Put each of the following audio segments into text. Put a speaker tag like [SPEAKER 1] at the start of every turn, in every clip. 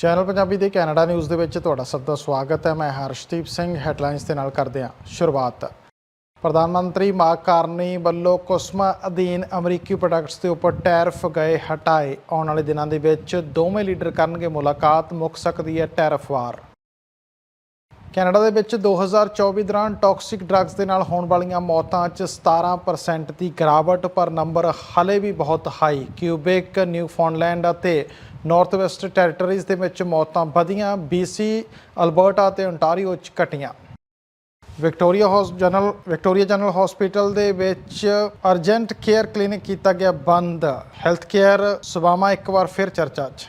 [SPEAKER 1] Channel Punjabi ਦੇ Canada news ਦੇ ਵਿੱਚ ਤੁਹਾਡਾ ਸਭ ਦਾ ਸਵਾਗਤ ਹੈ। ਮੈਂ ਹਰਸ਼ਦੀਪ ਸਿੰਘ ਹੈਡਲਾਈਨਸ ਦੇ ਨਾਲ ਕਰਦੇ ਹਾਂ ਸ਼ੁਰੂਆਤ। ਪ੍ਰਧਾਨ ਮੰਤਰੀ ਮਾਰਕ ਕਾਰਨੀ ਵੱਲੋਂ ਕੁਸਮਾ ਅਧੀਨ ਅਮਰੀਕੀ ਪ੍ਰੋਡਕਟਸ ਦੇ ਉੱਪਰ ਟੈਰਫ ਗਏ ਹਟਾਏ। ਆਉਣ ਵਾਲੇ ਦਿਨਾਂ ਦੇ ਵਿੱਚ ਦੋਵੇਂ ਲੀਡਰ ਕਰਨਗੇ ਮੁਲਾਕਾਤ ਮੁੱਕ ਸਕਦੀ ਹੈ ਟੈਰਫ ਵਾਰ। ਕੈਨੇਡਾ ਦੇ ਵਿੱਚ 2024 ਦੌਰਾਨ ਟੌਕਸਿਕ ਡਰੱਗਸ ਦੇ ਨਾਲ ਹੋਣ ਵਾਲੀਆਂ ਮੌਤਾਂ 'ਚ 17% ਦੀ ਗਿਰਾਵਟ, ਪਰ ਨੰਬਰ ਹਲੇ ਵੀ ਬਹੁਤ ਹਾਈ ਕਿਊਬਿਕ ਨਿਊਫਾਉਂਡਲੈਂਡ ਅਤੇ ਨਾਰਥ ਵੈਸਟ ਟੈਰੀਟਰੀਜ਼ ਦੇ ਵਿੱਚ ਮੌਤਾਂ ਵਧੀਆਂ BC ਅਲਬਰਟਾ ਤੇ ਓਨਟਾਰੀਓ 'ਚ ਘਟੀਆਂ। ਵਿਕਟੋਰੀਆ ਹੌਸ ਜਨਰਲ ਵਿਕਟੋਰੀਆ ਜਨਰਲ ਹਸਪੀਟਲ ਦੇ ਵਿੱਚ ਅਰਜੈਂਟ ਕੇਅਰ ਕਲੀਨਿਕ ਕੀਤਾ ਗਿਆ ਬੰਦ। ਹੈਲਥ ਕੇਅਰ ਸੇਵਾਵਾਂ ਇੱਕ ਵਾਰ ਫਿਰ ਚਰਚਾ 'ਚ।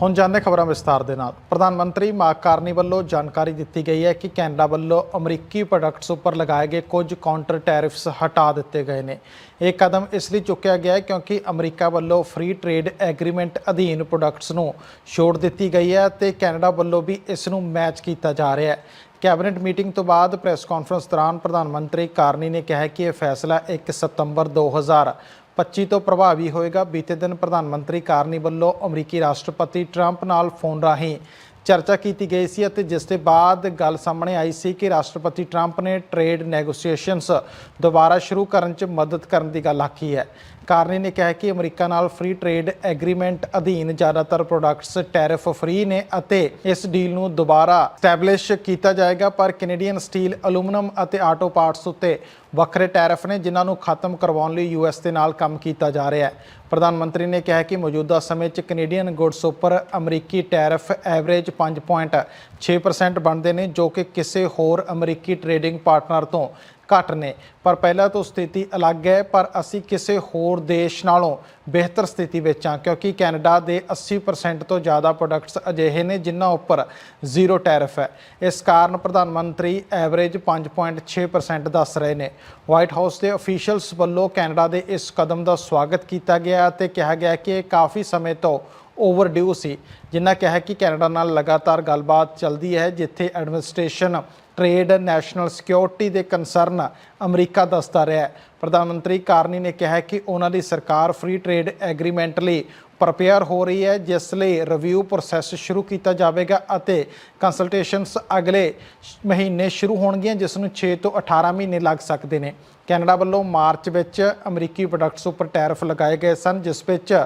[SPEAKER 1] ਹੁਣ ਜਾਣਦੇ ਖਬਰਾਂ ਵਿਸਤਾਰ ਦੇ ਨਾਲ। ਪ੍ਰਧਾਨ ਮੰਤਰੀ ਮਾਰਕ ਕਾਰਨੀ ਵੱਲੋਂ ਜਾਣਕਾਰੀ ਦਿੱਤੀ ਗਈ ਹੈ ਕਿ ਕੈਨੇਡਾ ਵੱਲੋਂ ਅਮਰੀਕੀ ਪ੍ਰੋਡਕਟਸ ਉੱਪਰ ਲਗਾਏ ਗਏ ਕੁਝ ਕਾਊਂਟਰ ਟੈਰਿਫਸ ਹਟਾ ਦਿੱਤੇ ਗਏ ਨੇ। ਇਹ ਕਦਮ ਇਸ ਲਈ ਚੁੱਕਿਆ ਗਿਆ ਹੈ ਕਿਉਂਕਿ ਅਮਰੀਕਾ ਵੱਲੋਂ ਫ੍ਰੀ ਟ੍ਰੇਡ ਐਗਰੀਮੈਂਟ ਅਧੀਨ ਪ੍ਰੋਡਕਟਸ ਨੂੰ ਛੋੜ ਦਿੱਤੀ ਗਈ ਹੈ ਤੇ ਕੈਨੇਡਾ ਵੱਲੋਂ ਵੀ ਇਸ ਨੂੰ ਮੈਚ ਕੀਤਾ ਜਾ ਰਿਹਾ ਹੈ। ਕੈਬਨਿਟ ਮੀਟਿੰਗ ਤੋਂ ਬਾਅਦ ਪ੍ਰੈਸ ਕਾਨਫਰੰਸ ਦੌਰਾਨ ਪ੍ਰਧਾਨ ਮੰਤਰੀ ਕਾਰਨੀ ਨੇ ਕਿਹਾ ਕਿ ਇਹ ਫੈਸਲਾ 1 ਸਤੰਬਰ 2025 ਤੋਂ ਪ੍ਰਭਾਵੀ ਹੋਏਗਾ। ਬੀਤੇ ਦਿਨ ਪ੍ਰਧਾਨ ਮੰਤਰੀ ਕਾਰਨੀ ਵੱਲੋਂ ਅਮਰੀਕੀ ਰਾਸ਼ਟਰਪਤੀ ਟਰੰਪ ਨਾਲ ਫੋਨ ਰਾਹੀਂ ਚਰਚਾ ਕੀਤੀ ਗਈ ਸੀ ਅਤੇ ਜਿਸ ਦੇ ਬਾਅਦ ਗੱਲ ਸਾਹਮਣੇ ਆਈ ਸੀ ਕਿ ਰਾਸ਼ਟਰਪਤੀ ਟਰੰਪ ਨੇ ਟ੍ਰੇਡ ਨੈਗੋਸੀਏਸ਼ਨਸ ਦੁਬਾਰਾ ਸ਼ੁਰੂ ਕਰਨ 'ਚ ਮਦਦ ਕਰਨ ਦੀ ਗੱਲ ਆਖੀ ਹੈ। ਕਾਰਨੀ ਨੇ ਕਿਹਾ ਕਿ ਅਮਰੀਕਾ ਨਾਲ ਫ੍ਰੀ ਟ੍ਰੇਡ ਐਗਰੀਮੈਂਟ ਅਧੀਨ ਜ਼ਿਆਦਾਤਰ ਪ੍ਰੋਡਕਟਸ ਟੈਰਿਫ ਫ੍ਰੀ ਨੇ ਅਤੇ ਇਸ ਡੀਲ ਨੂੰ ਦੁਬਾਰਾ ਸਟੈਬਲਿਸ਼ ਕੀਤਾ ਜਾਏਗਾ, ਪਰ ਕੈਨੇਡੀਅਨ ਸਟੀਲ ਐਲੂਮੀਨੀਅਮ ਅਤੇ ਆਟੋ ਪਾਰਟਸ ਉੱਤੇ ਵੱਖਰੇ ਟੈਰਿਫ ਨੇ, ਜਿਨ੍ਹਾਂ ਨੂੰ ਖਤਮ ਕਰਵਾਉਣ ਲਈ ਯੂਐਸ ਦੇ ਨਾਲ ਕੰਮ ਕੀਤਾ ਜਾ ਰਿਹਾ ਹੈ। ਪ੍ਰਧਾਨ ਮੰਤਰੀ ਨੇ ਕਿਹਾ ਕਿ ਮੌਜੂਦਾ ਸਮੇਂ 'ਚ ਕੈਨੇਡੀਅਨ ਗੁੱਡਸ ਉੱਪਰ ਅਮਰੀਕੀ ਟੈਰਿਫ ਐਵਰੇਜ 5.6% ਬਣਦੇ ਨੇ, ਜੋ ਕਿ ਕਿਸੇ ਹੋਰ ਅਮਰੀਕੀ ਟ੍ਰੇਡਿੰਗ ਪਾਰਟਨਰ ਤੋਂ ਘੱਟ ਨੇ। ਪਰ ਪਹਿਲਾਂ ਤੋਂ ਸਥਿਤੀ ਅਲੱਗ ਹੈ, ਪਰ ਅਸੀਂ ਕਿਸੇ ਹੋਰ ਦੇਸ਼ ਨਾਲੋਂ ਬਿਹਤਰ ਸਥਿਤੀ ਵਿੱਚ ਹਾਂ, ਕਿਉਂਕਿ ਕੈਨੇਡਾ ਦੇ 80% ਤੋਂ ਜ਼ਿਆਦਾ ਪ੍ਰੋਡਕਟਸ ਅਜਿਹੇ ਨੇ ਜਿਨ੍ਹਾਂ ਉੱਪਰ ਜ਼ੀਰੋ ਟੈਰਿਫ ਹੈ। ਇਸ ਕਾਰਨ ਪ੍ਰਧਾਨ ਮੰਤਰੀ ਐਵਰੇਜ 5.6% ਦੱਸ ਰਹੇ ਨੇ। ਵਾਈਟ ਹਾਊਸ ਦੇ ਅਫੀਸ਼ੀਅਲਸ ਵੱਲੋਂ ਕੈਨੇਡਾ ਦੇ ਇਸ ਕਦਮ ਦਾ ਸਵਾਗਤ ਕੀਤਾ ਗਿਆ ਅਤੇ ਕਿਹਾ ਗਿਆ ਕਿ ਇਹ ਕਾਫੀ ਸਮੇਂ ਤੋਂ ਓਵਰਡਿਊ ਸੀ ਜਿਨ੍ਹਾਂ ਕਿਹਾ ਕਿ ਕੈਨੇਡਾ ਨਾਲ ਲਗਾਤਾਰ ਗੱਲਬਾਤ ਚੱਲਦੀ ਹੈ, ਜਿੱਥੇ ਐਡਮਿਨਿਸਟ੍ਰੇਸ਼ਨ ਟ੍ਰੇਡ ਨੈਸ਼ਨਲ ਸਿਕਿਉਰਿਟੀ ਦੇ ਕੰਸਰਨ ਅਮਰੀਕਾ ਦੱਸਦਾ ਰਿਹਾ ਹੈ। ਪ੍ਰਧਾਨ ਮੰਤਰੀ ਕਾਰਨੀ ਨੇ ਕਿਹਾ ਕਿ ਉਹਨਾਂ ਦੀ ਸਰਕਾਰ ਫ੍ਰੀ ਟ੍ਰੇਡ ਐਗਰੀਮੈਂਟ ਲਈ ਪ੍ਰਪੇਅਰ ਹੋ ਰਹੀ ਹੈ, ਜਿਸ ਲਈ ਰਿਵਿਊ ਪ੍ਰੋਸੈਸ ਸ਼ੁਰੂ ਕੀਤਾ ਜਾਵੇਗਾ ਅਤੇ ਕੰਸਲਟੇਸ਼ਨਸ ਅਗਲੇ ਮਹੀਨੇ ਸ਼ੁਰੂ ਹੋਣਗੀਆਂ, ਜਿਸ ਨੂੰ 6 ਤੋਂ 18 ਮਹੀਨੇ ਲੱਗ ਸਕਦੇ ਨੇ। ਕੈਨੇਡਾ ਵੱਲੋਂ ਮਾਰਚ ਵਿੱਚ ਅਮਰੀਕੀ ਪ੍ਰੋਡਕਟਸ ਉੱਪਰ ਟੈਰਿਫ ਲਗਾਏ ਗਏ ਸਨ, ਜਿਸ ਵਿੱਚ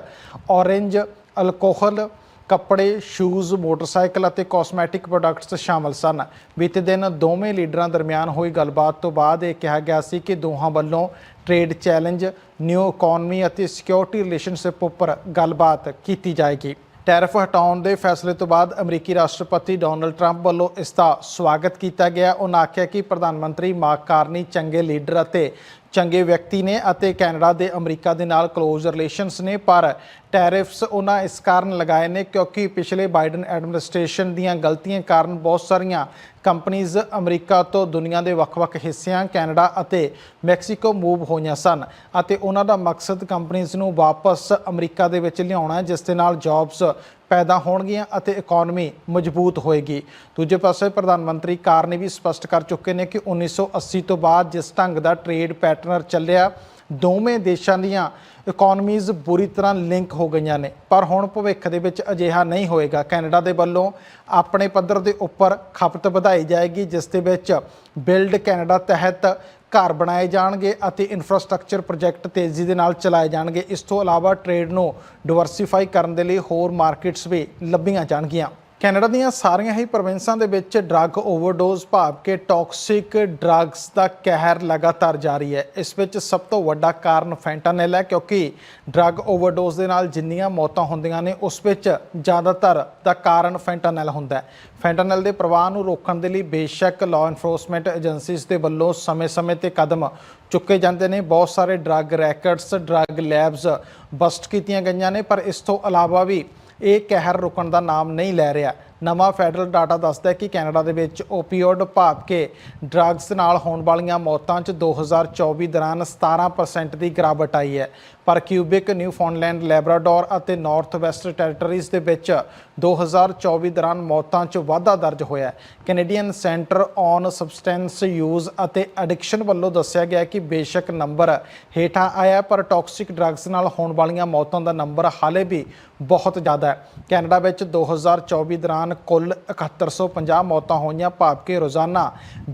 [SPEAKER 1] ਔਰੇਂਜ ਅਲਕੋਹਲ ਕੱਪੜੇ ਸ਼ੂਜ਼ ਮੋਟਰਸਾਈਕਲ ਅਤੇ ਕਾਸਮੈਟਿਕ ਪ੍ਰੋਡਕਟਸ ਸ਼ਾਮਲ ਸਨ। ਬੀਤੇ ਦਿਨ ਦੋਵੇਂ ਲੀਡਰਾਂ ਦਰਮਿਆਨ ਹੋਈ ਗੱਲਬਾਤ ਤੋਂ ਬਾਅਦ ਇਹ ਕਿਹਾ ਗਿਆ ਸੀ ਕਿ ਦੋਹਾਂ ਵੱਲੋਂ ਟ੍ਰੇਡ ਚੈਲੰਜ ਨਿਊ ਇਕਨੋਮੀ ਅਤੇ ਸਿਕਿਉਰਿਟੀ ਰਿਲੇਸ਼ਨਸ਼ਿਪ ਉੱਪਰ ਗੱਲਬਾਤ ਕੀਤੀ ਜਾਏਗੀ। ਟੈਰਿਫ ਹਟਾਉਣ ਦੇ ਫੈਸਲੇ ਤੋਂ ਬਾਅਦ ਅਮਰੀਕੀ ਰਾਸ਼ਟਰਪਤੀ ਡੋਨਲਡ ਟਰੰਪ ਵੱਲੋਂ ਇਸ ਦਾ ਸਵਾਗਤ ਕੀਤਾ ਗਿਆ। ਉਹਨਾਂ ਆਖਿਆ ਕਿ ਪ੍ਰਧਾਨ ਮੰਤਰੀ ਮਾਰਕ ਕਾਰਨੀ ਚੰਗੇ ਲੀਡਰ ਅਤੇ ਚੰਗੇ ਵਿਅਕਤੀ ਨੇ ਅਤੇ ਕੈਨੇਡਾ ਦੇ ਅਮਰੀਕਾ ਦੇ ਨਾਲ ਕਲੋਜ਼ ਰਿਲੇਸ਼ਨਸ ਨੇ, ਪਰ ਟੈਰਿਫਸ ਉਹਨਾਂ ਇਸ ਕਾਰਨ ਲਗਾਏ ਨੇ ਕਿਉਂਕਿ ਪਿਛਲੇ ਬਾਈਡਨ ਐਡਮਿਨਿਸਟ੍ਰੇਸ਼ਨ ਦੀਆਂ ਗਲਤੀਆਂ ਕਾਰਨ ਬਹੁਤ ਸਾਰੀਆਂ ਕੰਪਨੀਆਂ ਅਮਰੀਕਾ ਤੋਂ ਦੁਨੀਆ ਦੇ ਵੱਖ-ਵੱਖ ਹਿੱਸਿਆਂ, ਕੈਨੇਡਾ ਅਤੇ ਮੈਕਸੀਕੋ ਮੂਵ ਹੋਈਆਂ ਸਨ ਅਤੇ ਉਹਨਾਂ ਦਾ ਮਕਸਦ ਕੰਪਨੀਆਂ ਨੂੰ ਵਾਪਸ ਅਮਰੀਕਾ ਦੇ ਵਿੱਚ ਲਿਆਉਣਾ ਜਿਸ ਦੇ ਨਾਲ ਜੌਬਸ ਪੈਦਾ ਹੋਣਗੀਆਂ ਅਤੇ ਇਕਨੋਮੀ ਮਜ਼ਬੂਤ ਹੋਏਗੀ। ਦੂਜੇ ਪਾਸੇ ਪ੍ਰਧਾਨ ਮੰਤਰੀ ਕਾਰ ਨੇ ਵੀ ਸਪਸ਼ਟ ਕਰ ਚੁੱਕੇ ਨੇ ਕਿ 1980 ਤੋਂ ਬਾਅਦ ਜਿਸ ਢੰਗ ਦਾ ਟ੍ਰੇਡ ਪੈਟਰਨ ਚੱਲਿਆ ਦੋਵੇਂ ਦੇਸ਼ਾਂ ਦੀਆਂ ਇਕਨੋਮੀਜ਼ ਬੁਰੀ ਤਰ੍ਹਾਂ ਲਿੰਕ ਹੋ ਗਈਆਂ ਨੇ। ਪਰ ਹੁਣ ਭਵਿੱਖ ਦੇ ਵਿੱਚ ਅਜਿਹਾ ਨਹੀਂ ਹੋਏਗਾ। ਕੈਨੇਡਾ ਦੇ ਵੱਲੋਂ ਆਪਣੇ ਪੱਧਰ ਦੇ ਉੱਪਰ ਖਪਤ ਵਧਾਈ ਜਾਏਗੀ, ਜਿਸ ਦੇ ਵਿੱਚ ਬਿਲਡ ਕੈਨੇਡਾ ਤਹਿਤ ਘਰ ਬਣਾਏ ਜਾਣਗੇ ਅਤੇ ਇਨਫਰਾਸਟ੍ਰਕਚਰ ਪ੍ਰੋਜੈਕਟ ਤੇਜ਼ੀ ਦੇ ਨਾਲ ਚਲਾਏ ਜਾਣਗੇ। ਇਸ ਤੋਂ ਇਲਾਵਾ ਟ੍ਰੇਡ ਨੂੰ ਡਿਵਰਸੀਫਾਈ ਕਰਨ ਦੇ ਲਈ ਹੋਰ ਮਾਰਕੀਟਸ ਵੀ ਲੱਭੀਆਂ ਜਾਣਗੀਆਂ। ਕੈਨੇਡਾ ਦੀਆਂ ਸਾਰੀਆਂ ਹੀ ਪ੍ਰੋਵਿੰਸਾਂ ਦੇ ਵਿੱਚ ਡਰੱਗ ਓਵਰਡੋਜ਼ ਭਾਵ ਕਿ ਟੌਕਸਿਕ ਡਰੱਗਸ ਦਾ ਕਹਿਰ ਲਗਾਤਾਰ ਜਾਰੀ ਹੈ। ਇਸ ਵਿੱਚ ਸਭ ਤੋਂ ਵੱਡਾ ਕਾਰਨ ਫੈਂਟਾਨਿਲ ਹੈ ਕਿਉਂਕਿ ਡਰੱਗ ਓਵਰਡੋਜ਼ ਦੇ ਨਾਲ ਜਿੰਨੀਆਂ ਮੌਤਾਂ ਹੁੰਦੀਆਂ ਨੇ, ਉਸ ਵਿੱਚ ਜ਼ਿਆਦਾਤਰ ਦਾ ਕਾਰਨ ਫੈਂਟਾਨਿਲ ਹੁੰਦਾ ਹੈ। ਫੈਂਟਾਨਿਲ ਦੇ ਪ੍ਰਵਾਹ ਨੂੰ ਰੋਕਣ ਦੇ ਲਈ ਬੇਸ਼ੱਕ ਲਾਅ ਐਨਫੋਰਸਮੈਂਟ ਏਜੰਸੀਜ਼ ਦੇ ਵੱਲੋਂ ਸਮੇਂ-ਸਮੇਂ ਤੇ ਕਦਮ ਚੁੱਕੇ ਜਾਂਦੇ ਨੇ। ਬਹੁਤ ਸਾਰੇ drug rackets, drug labs bust ਕੀਤੀਆਂ ਗਈਆਂ ਨੇ, ਪਰ ਇਸ ਤੋਂ ਇਲਾਵਾ ਵੀ ਇਹ ਕਹਿਰ ਰੁਕਣ ਦਾ ਨਾਮ ਨਹੀਂ ਲੈ ਰਿਹਾ। ਨਵਾਂ ਫੈਡਰਲ ਡਾਟਾ ਦੱਸਦਾ ਹੈ ਕਿ ਕੈਨੇਡਾ ਦੇ ਵਿੱਚ ਓਪੀਓਡ ਭਾਵ ਕੇ ਡਰੱਗਸ ਨਾਲ ਹੋਣ ਵਾਲੀਆਂ ਮੌਤਾਂ 'ਚ 2024 ਦੌਰਾਨ 17% ਦੀ ਗਿਰਾਵਟ ਆਈ ਹੈ। ਪਰ ਕਿਊਬਿਕ, ਨਿਊਫਾਊਂਡਲੈਂਡ, ਲੈਬਰਾਡੋਰ ਅਤੇ ਨਾਰਥ ਵੈਸਟ ਟੈਰੀਟਰੀਜ਼ ਦੇ ਵਿੱਚ 2024 ਦੌਰਾਨ ਮੌਤਾਂ 'ਚ ਵਾਧਾ ਦਰਜ ਹੋਇਆ Canadian centre on substance use ਅਤੇ ਐਡਿਕਸ਼ਨ ਵੱਲੋਂ ਦੱਸਿਆ ਗਿਆ ਕਿ ਬੇਸ਼ੱਕ ਨੰਬਰ ਹੇਠਾਂ ਆਇਆ ਪਰ ਟੌਕਸਿਕ ਡਰੱਗਸ ਨਾਲ ਹੋਣ ਵਾਲੀਆਂ ਮੌਤਾਂ ਦਾ ਨੰਬਰ ਹਾਲੇ ਵੀ ਬਹੁਤ ਜ਼ਿਆਦਾ ਹੈ। ਕੈਨੇਡਾ ਵਿੱਚ 2024 ਦੌਰਾਨ ਕੁੱਲ 7150 ਮੌਤਾਂ ਹੋਈਆਂ। ਭਾਵ ਕਿ ਰੋਜ਼ਾਨਾ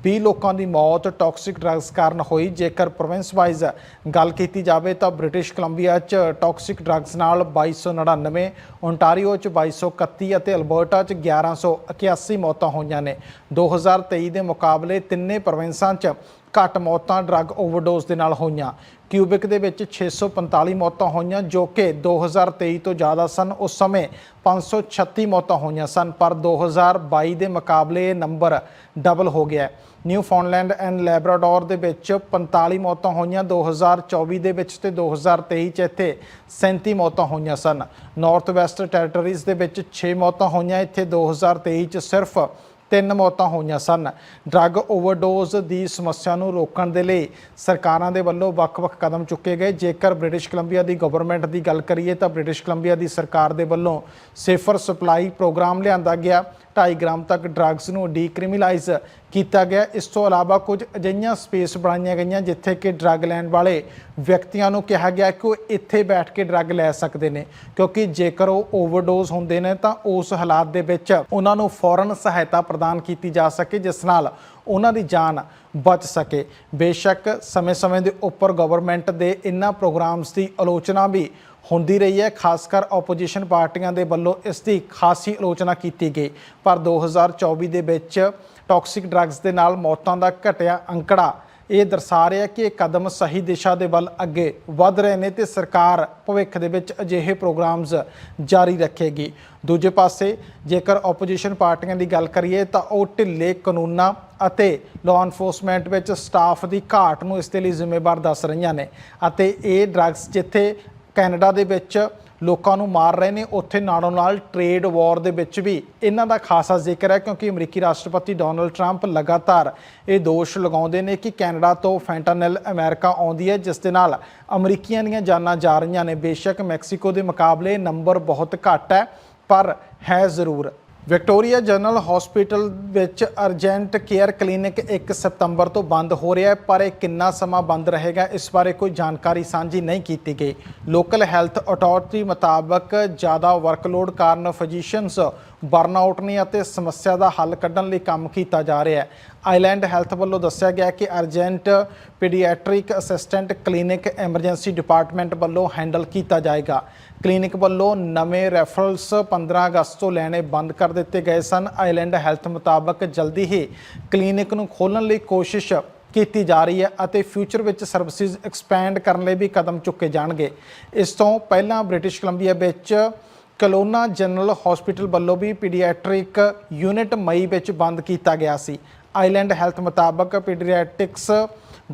[SPEAKER 1] 20 ਲੋਕਾਂ ਦੀ ਮੌਤ ਟੌਕਸਿਕ ਡਰੱਗਸ ਕਾਰਨ ਹੋਈ। ਜੇਕਰ ਪ੍ਰੋਵਿੰਸ ਵਾਈਜ਼ ਗੱਲ ਕੀਤੀ ਜਾਵੇ ਤਾਂ ਬ੍ਰਿਟਿਸ਼ ਕੋਲੰਬੀਆ 'ਚ ਟੌਕਸਿਕ ਡਰੱਗਸ ਨਾਲ 2299 ਓਨਟਾਰੀਓ 'ਚ 2231 ਅਤੇ ਅਲਬਰਟਾ 'ਚ 1181 ਮੌਤਾਂ ਹੋਈਆਂ ਨੇ। 2023 ਦੇ ਮੁਕਾਬਲੇ ਤਿੰਨੇ ਪ੍ਰੋਵਿੰਸਾਂ 'ਚ ਘੱਟ ਮੌਤਾਂ ਡਰੱਗ ਓਵਰਡੋਜ਼ ਦੇ ਨਾਲ ਹੋਈਆਂ। ਕਿਊਬਿਕ ਦੇ ਵਿੱਚ 645 ਮੌਤਾਂ ਹੋਈਆਂ, ਜੋ ਕਿ 2023 ਤੋਂ ਜ਼ਿਆਦਾ ਸਨ। ਉਸ ਸਮੇਂ 536 ਮੌਤਾਂ ਹੋਈਆਂ ਸਨ, ਪਰ 2022 ਦੇ ਮੁਕਾਬਲੇ ਇਹ ਨੰਬਰ ਡਬਲ ਹੋ ਗਿਆ ਨਿਊ ਨਿਊਫਾਊਂਡਲੈਂਡ ਐਂਡ ਲੈਬਰਾਡੋਰ ਦੇ ਵਿੱਚ 45 ਮੌਤਾਂ ਹੋਈਆਂ 2024 ਦੇ ਵਿੱਚ ਤੇ 2023 ਚ ਇੱਥੇ 37 ਮੌਤਾਂ ਹੋਈਆਂ ਸਨ। ਨਾਰਥ ਵੈਸਟ ਟੈਰੀਟਰੀਜ਼ ਦੇ ਵਿੱਚ 6 ਮੌਤਾਂ ਹੋਈਆਂ, ਇੱਥੇ 2023 ਚ ਸਿਰਫ ਤਿੰਨ ਮੌਤਾਂ ਹੋਈਆਂ ਸਨ। ਡਰੱਗ ਓਵਰਡੋਜ਼ ਦੀ ਸਮੱਸਿਆ ਨੂੰ ਰੋਕਣ ਦੇ ਲਈ ਸਰਕਾਰਾਂ ਦੇ ਵੱਲੋਂ ਵੱਖ-ਵੱਖ ਕਦਮ ਚੁੱਕੇ ਗਏ। ਜੇਕਰ ਬ੍ਰਿਟਿਸ਼ ਕੋਲੰਬੀਆ ਦੀ ਗਵਰਨਮੈਂਟ ਦੀ ਗੱਲ ਕਰੀਏ ਤਾਂ ਬ੍ਰਿਟਿਸ਼ ਕੋਲੰਬੀਆ ਦੀ ਸਰਕਾਰ ਦੇ ਵੱਲੋਂ ਸੇਫਰ ਸਪਲਾਈ ਪ੍ਰੋਗਰਾਮ ਲਿਆਂਦਾ ਗਿਆ। 2.5 ਗ੍ਰਾਮ ਤੱਕ ਡਰੱਗਸ ਨੂੰ ਡੀਕ੍ਰਿਮੀਨਲਾਈਜ਼ ਕੀਤਾ ਗਿਆ। ਇਸ ਤੋਂ ਇਲਾਵਾ ਕੁਝ ਅਜਿਹੀਆਂ ਸਪੇਸ ਬਣਾਈਆਂ ਗਈਆਂ ਜਿੱਥੇ ਕਿ ਡਰੱਗ ਲੈਣ ਵਾਲੇ ਵਿਅਕਤੀਆਂ ਨੂੰ ਕਿਹਾ ਗਿਆ ਕਿ ਉਹ ਇੱਥੇ ਬੈਠ ਕੇ ਡਰੱਗ ਲੈ ਸਕਦੇ ਨੇ, ਕਿਉਂਕਿ ਜੇਕਰ ਉਹ ਓਵਰਡੋਜ਼ ਹੁੰਦੇ ਨੇ ਤਾਂ ਉਸ ਹਾਲਾਤ ਦੇ ਵਿੱਚ ਉਹਨਾਂ ਨੂੰ ਫੌਰਨ ਸਹਾਇਤਾ ਪ੍ਰਦਾਨ ਕੀਤੀ ਜਾ ਸਕੇ, ਜਿਸ ਨਾਲ ਉਹਨਾਂ ਦੀ ਜਾਨ ਬਚ ਸਕੇ। ਬੇਸ਼ੱਕ ਸਮੇਂ-ਸਮੇਂ ਦੇ ਉੱਪਰ ਗਵਰਨਮੈਂਟ ਦੇ ਇਨ੍ਹਾਂ ਪ੍ਰੋਗਰਾਮਸ ਦੀ ਆਲੋਚਨਾ ਵੀ ਹੁੰਦੀ ਰਹੀ ਹੈ, ਖਾਸ ਕਰ ਆਪੋਜੀਸ਼ਨ ਪਾਰਟੀਆਂ ਦੇ ਵੱਲੋਂ ਇਸ ਦੀ ਖਾਸੀ ਆਲੋਚਨਾ ਕੀਤੀ ਗਈ। ਪਰ 2024 ਦੇ ਵਿੱਚ ਟੌਕਸਿਕ ਡਰੱਗਸ ਦੇ ਨਾਲ ਮੌਤਾਂ ਦਾ ਘਟਿਆ ਅੰਕੜਾ। ਇਹ ਦਰਸਾ ਰਿਹਾ ਕਿ ਇਹ ਕਦਮ ਸਹੀ ਦਿਸ਼ਾ ਦੇ ਵੱਲ ਅੱਗੇ ਵਧ ਰਹੇ ਨੇ ਤੇ ਸਰਕਾਰ ਭਵਿੱਖ ਦੇ ਵਿੱਚ ਅਜਿਹੇ ਪ੍ਰੋਗਰਾਮਸ ਜਾਰੀ ਰੱਖੇਗੀ। ਦੂਜੇ ਪਾਸੇ, ਜੇਕਰ ਆਪੋਜੀਸ਼ਨ ਪਾਰਟੀਆਂ ਦੀ ਗੱਲ ਕਰੀਏ ਤਾਂ ਉਹ ਢਿੱਲੇ ਕਾਨੂੰਨਾਂ ਅਤੇ ਲਾਅ ਐਨਫੋਰਸਮੈਂਟ ਵਿੱਚ ਸਟਾਫ ਦੀ ਘਾਟ ਨੂੰ ਇਸ ਦੇ ਲਈ ਜ਼ਿੰਮੇਵਾਰ ਦੱਸ ਰਹੀਆਂ ਨੇ ਅਤੇ ਇਹ ਡਰੱਗਸ ਜਿੱਥੇ ਕੈਨੇਡਾ ਦੇ ਵਿੱਚ ਲੋਕਾਂ ਨੂੰ ਮਾਰ ਰਹੇ ਨੇ। ਉੱਥੇ ਨਾਲੋਂ ਨਾਲ ਟ੍ਰੇਡ ਵਾਰ ਦੇ ਵਿੱਚ ਵੀ ਇਹਨਾਂ ਦਾ ਖਾਸਾ ਜ਼ਿਕਰ ਹੈ ਕਿਉਂਕਿ ਅਮਰੀਕੀ ਰਾਸ਼ਟਰਪਤੀ ਡੋਨਲਡ ਟਰੰਪ ਲਗਾਤਾਰ ਇਹ ਦੋਸ਼ ਲਗਾਉਂਦੇ ਨੇ ਕਿ ਕੈਨੇਡਾ ਤੋਂ ਫੈਂਟਾਨਿਲ ਅਮਰੀਕਾ ਆਉਂਦੀ ਹੈ, ਜਿਸ ਦੇ ਨਾਲ ਅਮਰੀਕੀਆਂ ਦੀਆਂ ਜਾਨਾਂ ਜਾ ਰਹੀਆਂ ਨੇ। ਬੇਸ਼ੱਕ ਮੈਕਸੀਕੋ ਦੇ ਮੁਕਾਬਲੇ ਨੰਬਰ ਬਹੁਤ ਘੱਟ ਹੈ, ਪਰ ਹੈ ਜ਼ਰੂਰ। ਵਿਕਟੋਰੀਆ ਜਨਰਲ ਹਸਪੀਟਲ ਵਿੱਚ ਅਰਜੈਂਟ ਕੇਅਰ ਕਲੀਨਿਕ 1 ਸਤੰਬਰ ਤੋਂ ਬੰਦ ਹੋ ਰਿਹਾ ਹੈ, ਪਰ ਇਹ ਕਿੰਨਾ ਸਮਾਂ ਬੰਦ ਰਹੇਗਾ, ਇਸ ਬਾਰੇ ਕੋਈ ਜਾਣਕਾਰੀ ਸਾਂਝੀ ਨਹੀਂ ਕੀਤੀ ਗਈ। ਲੋਕਲ ਹੈਲਥ ਅਥਾਰਟੀ ਮੁਤਾਬਕ ਜ਼ਿਆਦਾ ਵਰਕਲੋਡ ਕਾਰਨ ਫਿਜ਼ੀਸ਼ੀਅਨਸ ਬਰਨਆਊਟ ਨੇ ਅਤੇ ਸਮੱਸਿਆ ਦਾ ਹੱਲ ਕੱਢਣ ਲਈ ਕੰਮ ਕੀਤਾ ਜਾ ਰਿਹਾ ਹੈ। ਆਈਲੈਂਡ ਹੈਲਥ ਵੱਲੋਂ ਦੱਸਿਆ ਗਿਆ ਕਿ urgent paediatric assistant clinic emergency department ਵੱਲੋਂ ਹੈਂਡਲ ਕੀਤਾ ਜਾਏਗਾ। ਕਲੀਨਿਕ ਵੱਲੋਂ ਨਵੇਂ ਰੈਫਰਲਸ 15 ਅਗਸਤ ਤੋਂ ਲੈਣੇ ਬੰਦ ਕਰ ਦਿੱਤੇ ਗਏ ਸਨ। ਆਈਲੈਂਡ ਹੈਲਥ ਮੁਤਾਬਕ ਜਲਦੀ ਹੀ ਕਲੀਨਿਕ ਨੂੰ ਖੋਲ੍ਹਣ ਲਈ ਕੋਸ਼ਿਸ਼ ਕੀਤੀ ਜਾ ਰਹੀ ਹੈ ਅਤੇ ਫਿਊਚਰ ਵਿੱਚ ਸਰਵਿਸਿਜ਼ ਐਕਸਪੈਂਡ ਕਰਨ ਲਈ ਵੀ ਕਦਮ ਚੁੱਕੇ ਜਾਣਗੇ। ਇਸ ਤੋਂ ਪਹਿਲਾਂ ਬ੍ਰਿਟਿਸ਼ ਕੋਲੰਬੀਆ ਵਿੱਚ ਕਲੋਨਾ ਜਨਰਲ ਹਸਪੀਟਲ ਵੱਲੋਂ ਵੀ ਪੀਡੀਆਟ੍ਰਿਕ ਯੂਨਿਟ ਮਈ ਵਿੱਚ ਬੰਦ ਕੀਤਾ ਗਿਆ ਸੀ। ਆਈਲੈਂਡ ਹੈਲਥ ਮੁਤਾਬਕ ਪੀਡੀਆਟ੍ਰਿਕਸ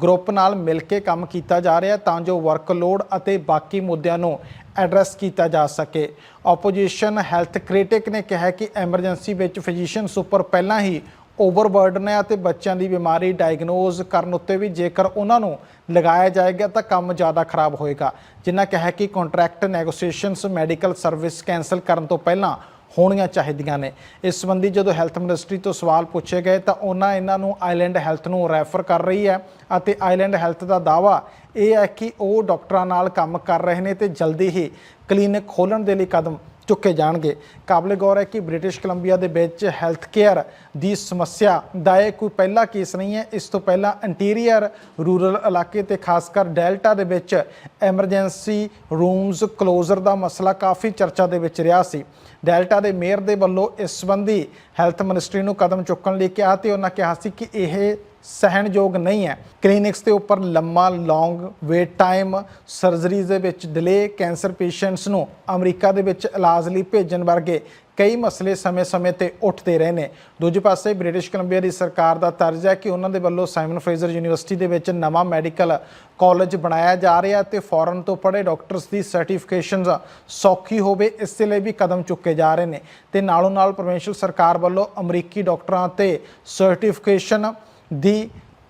[SPEAKER 1] ਗਰੁੱਪ ਨਾਲ ਮਿਲ ਕੇ ਕੰਮ ਕੀਤਾ ਜਾ ਰਿਹਾ ਤਾਂ ਜੋ ਵਰਕਲੋਡ ਅਤੇ ਬਾਕੀ ਮੁੱਦਿਆਂ ਨੂੰ ਐਡਰੈਸ ਕੀਤਾ ਜਾ ਸਕੇ। ਆਪੋਜੀਸ਼ਨ ਹੈਲਥ ਕ੍ਰਿਟਿਕ ਨੇ ਕਿਹਾ ਕਿ ਐਮਰਜੈਂਸੀ ਵਿੱਚ ਫਿਜ਼ੀਸ਼ੀਅਨਸ ਉੱਪਰ ਪਹਿਲਾਂ ਹੀ ਓਵਰਬਰਡਨ ਹੈ ਅਤੇ ਬੱਚਿਆਂ ਦੀ ਬਿਮਾਰੀ ਡਾਇਗਨੋਜ਼ ਕਰਨ ਉੱਤੇ ਵੀ ਜੇਕਰ ਉਹਨਾਂ ਨੂੰ ਲਗਾਇਆ ਜਾਏਗਾ ਤਾਂ ਕੰਮ ਜ਼ਿਆਦਾ ਖਰਾਬ ਹੋਏਗਾ। ਜਿਨ੍ਹਾਂ ਕਿਹਾ ਕਿ contract negotiations medical service cancel ਕਰਨ ਤੋਂ ਪਹਿਲਾਂ ਹੋਣੀਆਂ ਚਾਹੀਦੀਆਂ ਨੇ। ਇਸ ਸੰਬੰਧੀ ਜਦੋਂ ਹੈਲਥ ਮਿਨਿਸਟਰੀ ਤੋਂ ਸਵਾਲ ਪੁੱਛੇ ਗਏ ਤਾਂ ਉਹਨਾਂ ਇਹਨਾਂ ਨੂੰ ਆਈਲੈਂਡ ਹੈਲਥ ਨੂੰ ਰੈਫਰ ਕਰ ਰਹੀ ਹੈ ਅਤੇ ਆਈਲੈਂਡ ਹੈਲਥ ਦਾ ਦਾਵਾ ਇਹ ਹੈ ਕਿ ਉਹ ਡਾਕਟਰਾਂ ਨਾਲ ਕੰਮ ਕਰ ਰਹੇ ਨੇ ਤੇ ਜਲਦੀ ਹੀ ਕਲੀਨਿਕ ਖੋਲ੍ਹਣ ਦੇ ਲਈ ਕਦਮ ਚੁੱਕੇ ਜਾਣਗੇ। ਕਾਬਲੇ ਗੌਰ ਹੈ ਕਿ ਬ੍ਰਿਟਿਸ਼ ਕੋਲੰਬੀਆ ਦੇ ਵਿੱਚ ਹੈਲਥ ਕੇਅਰ ਦੀ ਸਮੱਸਿਆ ਦਾ ਇਹ ਕੋਈ ਪਹਿਲਾ ਕੇਸ ਨਹੀਂ ਹੈ। ਇਸ ਤੋਂ ਪਹਿਲਾਂ ਇੰਟੀਰੀਅਰ ਰੂਰਲ ਇਲਾਕੇ ਤੇ ਖਾਸ ਕਰ ਡੈਲਟਾ ਦੇ ਵਿੱਚ ਐਮਰਜੈਂਸੀ ਰੂਮਸ ਕਲੋਜ਼ਰ ਦਾ ਮਸਲਾ ਕਾਫੀ ਚਰਚਾ ਦੇ ਵਿੱਚ ਰਿਹਾ ਸੀ। ਡੈਲਟਾ ਦੇ ਮੇਅਰ ਦੇ ਵੱਲੋਂ ਇਸ ਸੰਬੰਧੀ ਹੈਲਥ ਮਿਨਿਸਟਰੀ ਨੂੰ ਕਦਮ ਚੁੱਕਣ ਲਈ ਕਿਹਾ ਤੇ ਉਹਨਾਂ ਕਿਹਾ ਸੀ ਕਿ ਇਹ ਸਹਿਣਯੋਗ ਨਹੀਂ ਹੈ। ਕਲੀਨਿਕਸ ਦੇ ਉੱਪਰ ਲੰਮਾ, ਲੌਂਗ ਵੇਟ ਟਾਈਮ, ਸਰਜਰੀਜ਼ ਦੇ ਵਿੱਚ ਡਿਲੇ ਕੈਂਸਰ ਪੇਸ਼ੈਂਟਸ ਨੂੰ ਅਮਰੀਕਾ ਦੇ ਵਿੱਚ ਇਲਾਜ ਲਈ ਭੇਜਣ ਵਰਗੇ ਕਈ ਮਸਲੇ ਸਮੇਂ-ਸਮੇਂ ਤੇ ਉੱਠਦੇ ਰਹੇ ਨੇ। ਦੂਜੇ ਪਾਸੇ ਬ੍ਰਿਟਿਸ਼ ਕੋਲੰਬੀਆ ਦੀ ਸਰਕਾਰ ਦਾ ਤਰਜ਼ ਹੈ ਕਿ ਉਹਨਾਂ ਦੇ ਵੱਲੋਂ ਸਾਈਮਨ ਫਰੇਜ਼ਰ ਯੂਨੀਵਰਸਿਟੀ ਦੇ ਵਿੱਚ ਨਵਾਂ ਮੈਡੀਕਲ ਕਾਲਜ ਬਣਾਇਆ ਜਾ ਰਿਹਾ ਤੇ ਫੋਰਨ ਤੋਂ ਪੜ੍ਹੇ ਡਾਕਟਰਸ ਦੀ ਸਰਟੀਫਿਕੇਸ਼ਨਸ ਸੌਖੀ ਹੋਵੇ, ਇਸ ਲਈ ਵੀ ਕਦਮ ਚੁੱਕੇ ਜਾ ਰਹੇ ਨੇ। ਤੇ ਨਾਲੋਂ ਨਾਲ ਪ੍ਰੋਵਿੰਸ਼ੀਅਲ ਸਰਕਾਰ ਵੱਲੋਂ ਅਮਰੀਕੀ ਡਾਕਟਰਾਂ ਤੇ ਸਰਟੀਫਿਕੇਸ਼ਨ ਦੀ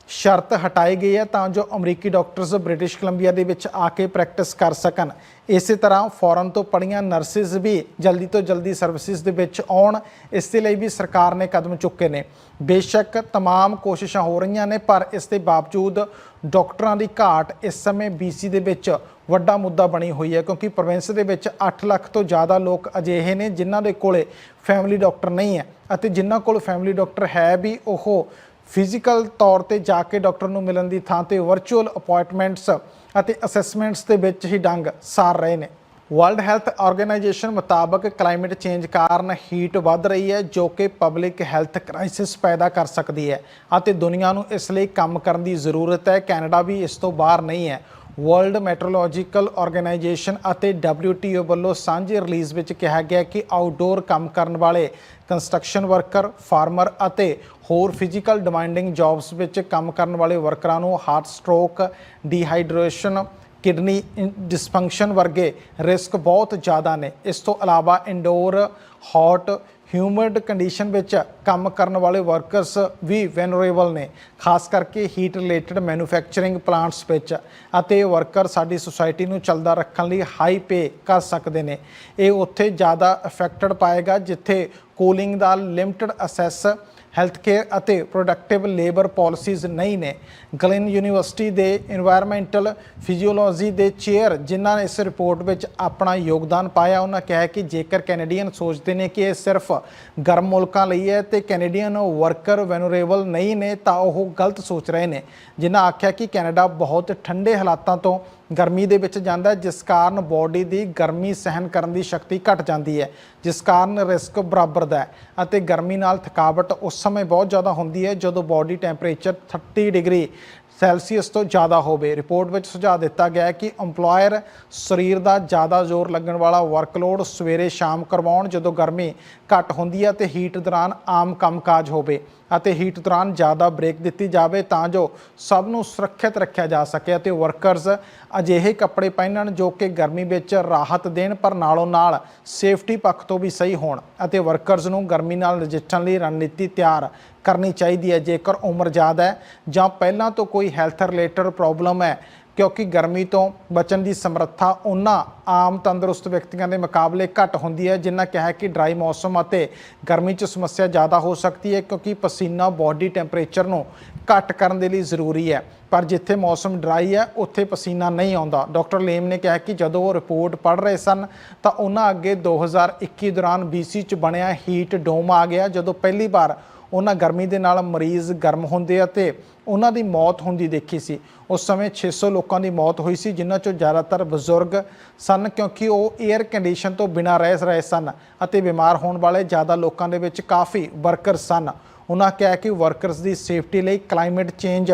[SPEAKER 1] ਸ਼ਰਤ ਹਟਾਈ ਗਈ ਹੈ ਤਾਂ ਜੋ ਅਮਰੀਕੀ ਡਾਕਟਰਸ ਬ੍ਰਿਟਿਸ਼ ਕੋਲੰਬੀਆ ਦੇ ਵਿੱਚ ਆ ਕੇ ਪ੍ਰੈਕਟਿਸ ਕਰ ਸਕਣ ਇਸੇ ਤਰ੍ਹਾਂ ਫੋਰਨ ਤੋਂ ਪੜ੍ਹੀਆਂ ਨਰਸਿਸ ਵੀ ਜਲਦੀ ਤੋਂ ਜਲਦੀ ਸਰਵਿਸਿਜ਼ ਦੇ ਵਿੱਚ ਆਉਣ ਇਸ ਦੇ ਲਈ ਵੀ ਸਰਕਾਰ ਨੇ ਕਦਮ ਚੁੱਕੇ ਨੇ ਬੇਸ਼ੱਕ तमाम ਕੋਸ਼ਿਸ਼ਾਂ ਹੋ ਰਹੀਆਂ ਨੇ ਪਰ ਇਸ ਦੇ ਬਾਵਜੂਦ ਡਾਕਟਰਾਂ ਦੀ ਘਾਟ ਇਸ ਸਮੇਂ BC ਦੇ ਵਿੱਚ ਵੱਡਾ ਮੁੱਦਾ ਬਣੀ ਹੋਈ ਹੈ ਕਿਉਂਕਿ ਪ੍ਰੋਵਿੰਸ ਦੇ ਵਿੱਚ 8 ਲੱਖ ਤੋਂ ਜ਼ਿਆਦਾ ਲੋਕ ਅਜਿਹੇ ਨੇ ਜਿਨ੍ਹਾਂ ਦੇ ਕੋਲੇ ਫੈਮਿਲੀ ਡਾਕਟਰ ਨਹੀਂ ਹੈ ਅਤੇ ਜਿਨ੍ਹਾਂ ਕੋਲ ਫੈਮਿਲੀ ਡਾਕਟਰ ਹੈ ਵੀ ਉਹ ਫਿਜ਼ੀਕਲ ਤੌਰ ਤੇ ਜਾ ਕੇ ਡਾਕਟਰ ਨੂੰ ਮਿਲਣ ਦੀ ਥਾਂ ਤੇ ਵਰਚੁਅਲ ਅਪਾਇੰਟਮੈਂਟਸ ਅਤੇ ਅਸੈਸਮੈਂਟਸ ਦੇ ਵਿੱਚ ਹੀ ਡੰਗ ਸਾਰ ਰਹੇ ਨੇ। ਵਰਲਡ ਹੈਲਥ ਆਰਗੇਨਾਈਜੇਸ਼ਨ ਮੁਤਾਬਕ ਕਲਾਈਮੇਟ ਚੇਂਜ ਕਾਰਨ ਹੀਟ ਵੱਧ ਰਹੀ ਹੈ, ਜੋ ਕਿ ਪਬਲਿਕ ਹੈਲਥ ਕ੍ਰਾਈਸਿਸ ਪੈਦਾ ਕਰ ਸਕਦੀ ਹੈ ਅਤੇ ਦੁਨੀਆ ਨੂੰ ਇਸ ਲਈ ਕੰਮ ਕਰਨ ਦੀ ਜ਼ਰੂਰਤ ਹੈ। ਕੈਨੇਡਾ ਵੀ ਇਸ ਤੋਂ ਬਾਹਰ ਨਹੀਂ ਹੈ। ਵਰਲਡ ਮੈਟਰੋਲੋਜੀਕਲ ਆਰਗੇਨਾਈਜੇਸ਼ਨ ਅਤੇ WTO ਵੱਲੋਂ ਸਾਂਝੇ ਰਿਲੀਜ਼ ਵਿੱਚ ਕਿਹਾ ਗਿਆ ਕਿ ਆਊਟਡੋਰ ਕੰਮ ਕਰਨ ਵਾਲੇ ਕੰਸਟਰਕਸ਼ਨ ਵਰਕਰ ਫਾਰਮਰ ਅਤੇ ਹੋਰ ਫਿਜ਼ੀਕਲ ਡਿਮਾਂਡਿੰਗ ਜੌਬਸ ਵਿੱਚ ਕੰਮ ਕਰਨ ਵਾਲੇ ਵਰਕਰਾਂ ਨੂੰ heart stroke dehydration kidney dysfunction ਵਰਗੇ ਰਿਸਕ ਬਹੁਤ ਜ਼ਿਆਦਾ ਨੇ। ਇਸ ਤੋਂ ਇਲਾਵਾ ਇਨਡੋਰ ਹੌਟ ਹਿਊਮਿਡ ਕੰਡੀਸ਼ਨ ਵਿੱਚ ਕੰਮ ਕਰਨ ਵਾਲੇ ਵਰਕਰਸ ਵੀ ਵੈਨਰੇਬਲ ਨੇ, ਖਾਸ ਕਰਕੇ ਹੀਟ ਰਿਲੇਟਡ ਮੈਨੂਫੈਕਚਰਿੰਗ ਪਲਾਂਟਸ ਵਿੱਚ, ਅਤੇ ਇਹ ਵਰਕਰ ਸਾਡੀ ਸੁਸਾਇਟੀ ਨੂੰ ਚੱਲਦਾ ਰੱਖਣ ਲਈ ਹਾਈ ਪੇ ਕਰ ਸਕਦੇ ਨੇ। ਇਹ ਉੱਥੇ ਜ਼ਿਆਦਾ ਅਫੈਕਟਡ ਪਾਏਗਾ, ਜਿੱਥੇ ਕੂਲਿੰਗ ਦਾ ਲਿਮਟਿਡ ਅਸੈਸ ਹੈਲਥ ਕੇਅਰ ਅਤੇ ਪ੍ਰੋਡਕਟਿਵ ਲੇਬਰ ਪਾਲਿਸੀਜ਼ ਨਹੀਂ ਨੇ। ਗਲਨ ਯੂਨੀਵਰਸਿਟੀ ਦੇ এনवायरमेंटल ਫਿਜ਼ੀਓਲੋਜੀ ਦੇ ਚੇਅਰ ਜਿਨ੍ਹਾਂ ਨੇ ਇਸ ਰਿਪੋਰਟ ਵਿੱਚ ਆਪਣਾ ਯੋਗਦਾਨ ਪਾਇਆ, ਉਹਨਾਂ ਕਿਹਾ ਕਿ ਜੇਕਰ ਕੈਨੇਡੀਅਨ ਸੋਚਦੇ ਨੇ ਕਿ ਇਹ ਸਿਰਫ ਗਰਮ ਮੁਲਕਾਂ ਲਈ ਹੈ ਤੇ ਕੈਨੇਡੀਅਨ ਵਰਕਰ ਵੈਨਰੇਬਲ ਨਹੀਂ ਨੇ, ਤਾਂ ਉਹ ਗਲਤ ਸੋਚ ਰਹੇ ਨੇ। ਜਿਨ੍ਹਾਂ ਆਖਿਆ ਕਿ ਕੈਨੇਡਾ ਬਹੁਤ ਠੰਡੇ ਹਾਲਾਤਾਂ ਤੋਂ ਗਰਮੀ ਦੇ ਵਿੱਚ ਜਾਂਦਾ ਜਿਸ ਕਾਰਨ ਬਾਡੀ ਦੀ ਗਰਮੀ ਸਹਿਣ ਕਰਨ ਦੀ ਸ਼ਕਤੀ ਘਟ ਜਾਂਦੀ ਹੈ, ਜਿਸ ਕਾਰਨ ਰਿਸਕ ਬਰਾਬਰ ਦਾ ਅਤੇ ਗਰਮੀ ਨਾਲ ਥਕਾਵਟ ਉਸ ਸਮੇਂ ਬਹੁਤ ਜ਼ਿਆਦਾ ਹੁੰਦੀ ਹੈ ਜਦੋਂ ਬਾਡੀ ਟੈਂਪਰੇਚਰ 30 ਡਿਗਰੀ ਸੈਲਸੀਅਸ ਤੋਂ ਜ਼ਿਆਦਾ ਹੋਵੇ। ਰਿਪੋਰਟ ਵਿੱਚ ਸੁਝਾਅ ਦਿੱਤਾ ਗਿਆ ਹੈ ਕਿ EMPLOYER ਸਰੀਰ ਦਾ ਜ਼ਿਆਦਾ ਜ਼ੋਰ ਲੱਗਣ ਵਾਲਾ ਵਰਕਲੋਡ ਸਵੇਰੇ ਸ਼ਾਮ ਕਰਵਾਉਣ ਜਦੋਂ ਗਰਮੀ ਘੱਟ ਹੁੰਦੀ ਹੈ ਤੇ ਹੀਟ ਦੌਰਾਨ ਆਮ ਕੰਮਕਾਜ ਹੋਵੇ। ਅਤੇ ਹੀਟ ਦੌਰਾਨ ਜ਼ਿਆਦਾ ਬ੍ਰੇਕ ਦਿੱਤੀ ਜਾਵੇ ਤਾਂ ਜੋ ਸਭ ਨੂੰ ਸੁਰੱਖਿਅਤ ਰੱਖਿਆ ਜਾ ਸਕੇ ਅਤੇ ਵਰਕਰਸ ਅਜਿਹੇ ਕੱਪੜੇ ਪਹਿਨਣ ਜੋ ਕਿ ਗਰਮੀ ਵਿੱਚ ਰਾਹਤ ਦੇਣ, ਪਰ ਨਾਲੋਂ ਨਾਲ ਸੇਫਟੀ ਪੱਖ ਤੋਂ ਵੀ ਸਹੀ ਹੋਣ ਅਤੇ ਵਰਕਰਸ ਨੂੰ ਗਰਮੀ ਨਾਲ ਨਜਿੱਠਣ ਲਈ ਰਣਨੀਤੀ ਤਿਆਰ ਕਰਨੀ ਚਾਹੀਦੀ ਹੈ। ਜੇਕਰ ਉਮਰ ਜ਼ਿਆਦਾ ਹੈ ਜਾਂ ਪਹਿਲਾਂ ਤੋਂ ਕੋਈ ਹੈਲਥ ਰਿਲੇਟਡ ਪ੍ਰੋਬਲਮ ਹੈ ਕਿਉਂਕਿ ਗਰਮੀ ਤੋਂ ਬਚਣ ਦੀ ਸਮਰੱਥਾ ਉਹਨਾਂ ਆਮ ਤੰਦਰੁਸਤ ਵਿਅਕਤੀਆਂ ਦੇ ਮੁਕਾਬਲੇ ਘੱਟ ਹੁੰਦੀ ਹੈ, ਜਿਨ੍ਹਾਂ ਕਿਹਾ ਕਿ ਡਰਾਈ ਮੌਸਮ ਅਤੇ ਗਰਮੀ 'ਚ ਸਮੱਸਿਆ ਜ਼ਿਆਦਾ ਹੋ ਸਕਦੀ ਹੈ ਕਿਉਂਕਿ ਪਸੀਨਾ ਬਾਡੀ ਟੈਂਪਰੇਚਰ ਨੂੰ ਘੱਟ ਕਰਨ ਦੇ ਲਈ ਜ਼ਰੂਰੀ ਹੈ। ਪਰ ਜਿੱਥੇ ਮੌਸਮ ਡਰਾਈ ਹੈ, ਉੱਥੇ ਪਸੀਨਾ ਨਹੀਂ ਆਉਂਦਾ। ਡਾਕਟਰ ਲੇਮ ਨੇ ਕਿਹਾ ਕਿ ਜਦੋਂ ਉਹ ਰਿਪੋਰਟ ਪੜ੍ਹ ਰਹੇ ਸਨ, ਤਾਂ ਉਹਨਾਂ ਅੱਗੇ 2021 ਦੌਰਾਨ BC 'ਚ ਬਣਿਆ ਹੀਟ ਡੋਮ ਆ ਗਿਆ, ਜਦੋਂ ਪਹਿਲੀ ਵਾਰ ਉਹਨਾਂ ਗਰਮੀ ਦੇ ਨਾਲ ਮਰੀਜ਼ ਗਰਮ ਹੁੰਦੇ ਆ ਤੇ ਉਹਨਾਂ ਦੀ ਮੌਤ ਹੁੰਦੀ ਦੇਖੀ ਸੀ। ਉਸ ਸਮੇਂ 600 ਲੋਕਾਂ ਦੀ ਮੌਤ ਹੋਈ ਸੀ, ਜਿਨ੍ਹਾਂ ਚੋਂ ਜ਼ਿਆਦਾਤਰ ਬਜ਼ੁਰਗ ਸਨ, ਕਿਉਂਕਿ ਉਹ 에ਅਰ ਕੰਡੀਸ਼ਨ ਤੋਂ ਬਿਨਾਂ ਰਹਿ ਰਹੇ ਸਨ ਅਤੇ ਬਿਮਾਰ ਹੋਣ ਵਾਲੇ ਜ਼ਿਆਦਾ ਲੋਕਾਂ ਦੇ ਵਿੱਚ ਕਾਫੀ ਵਰਕਰ ਸਨ। ਉਹਨਾਂ ਕਿਹਾ ਕਿ ਵਰਕਰਸ ਦੀ ਸੇਫਟੀ ਲਈ ਕਲਾਈਮੇਟ ਚੇਂਜ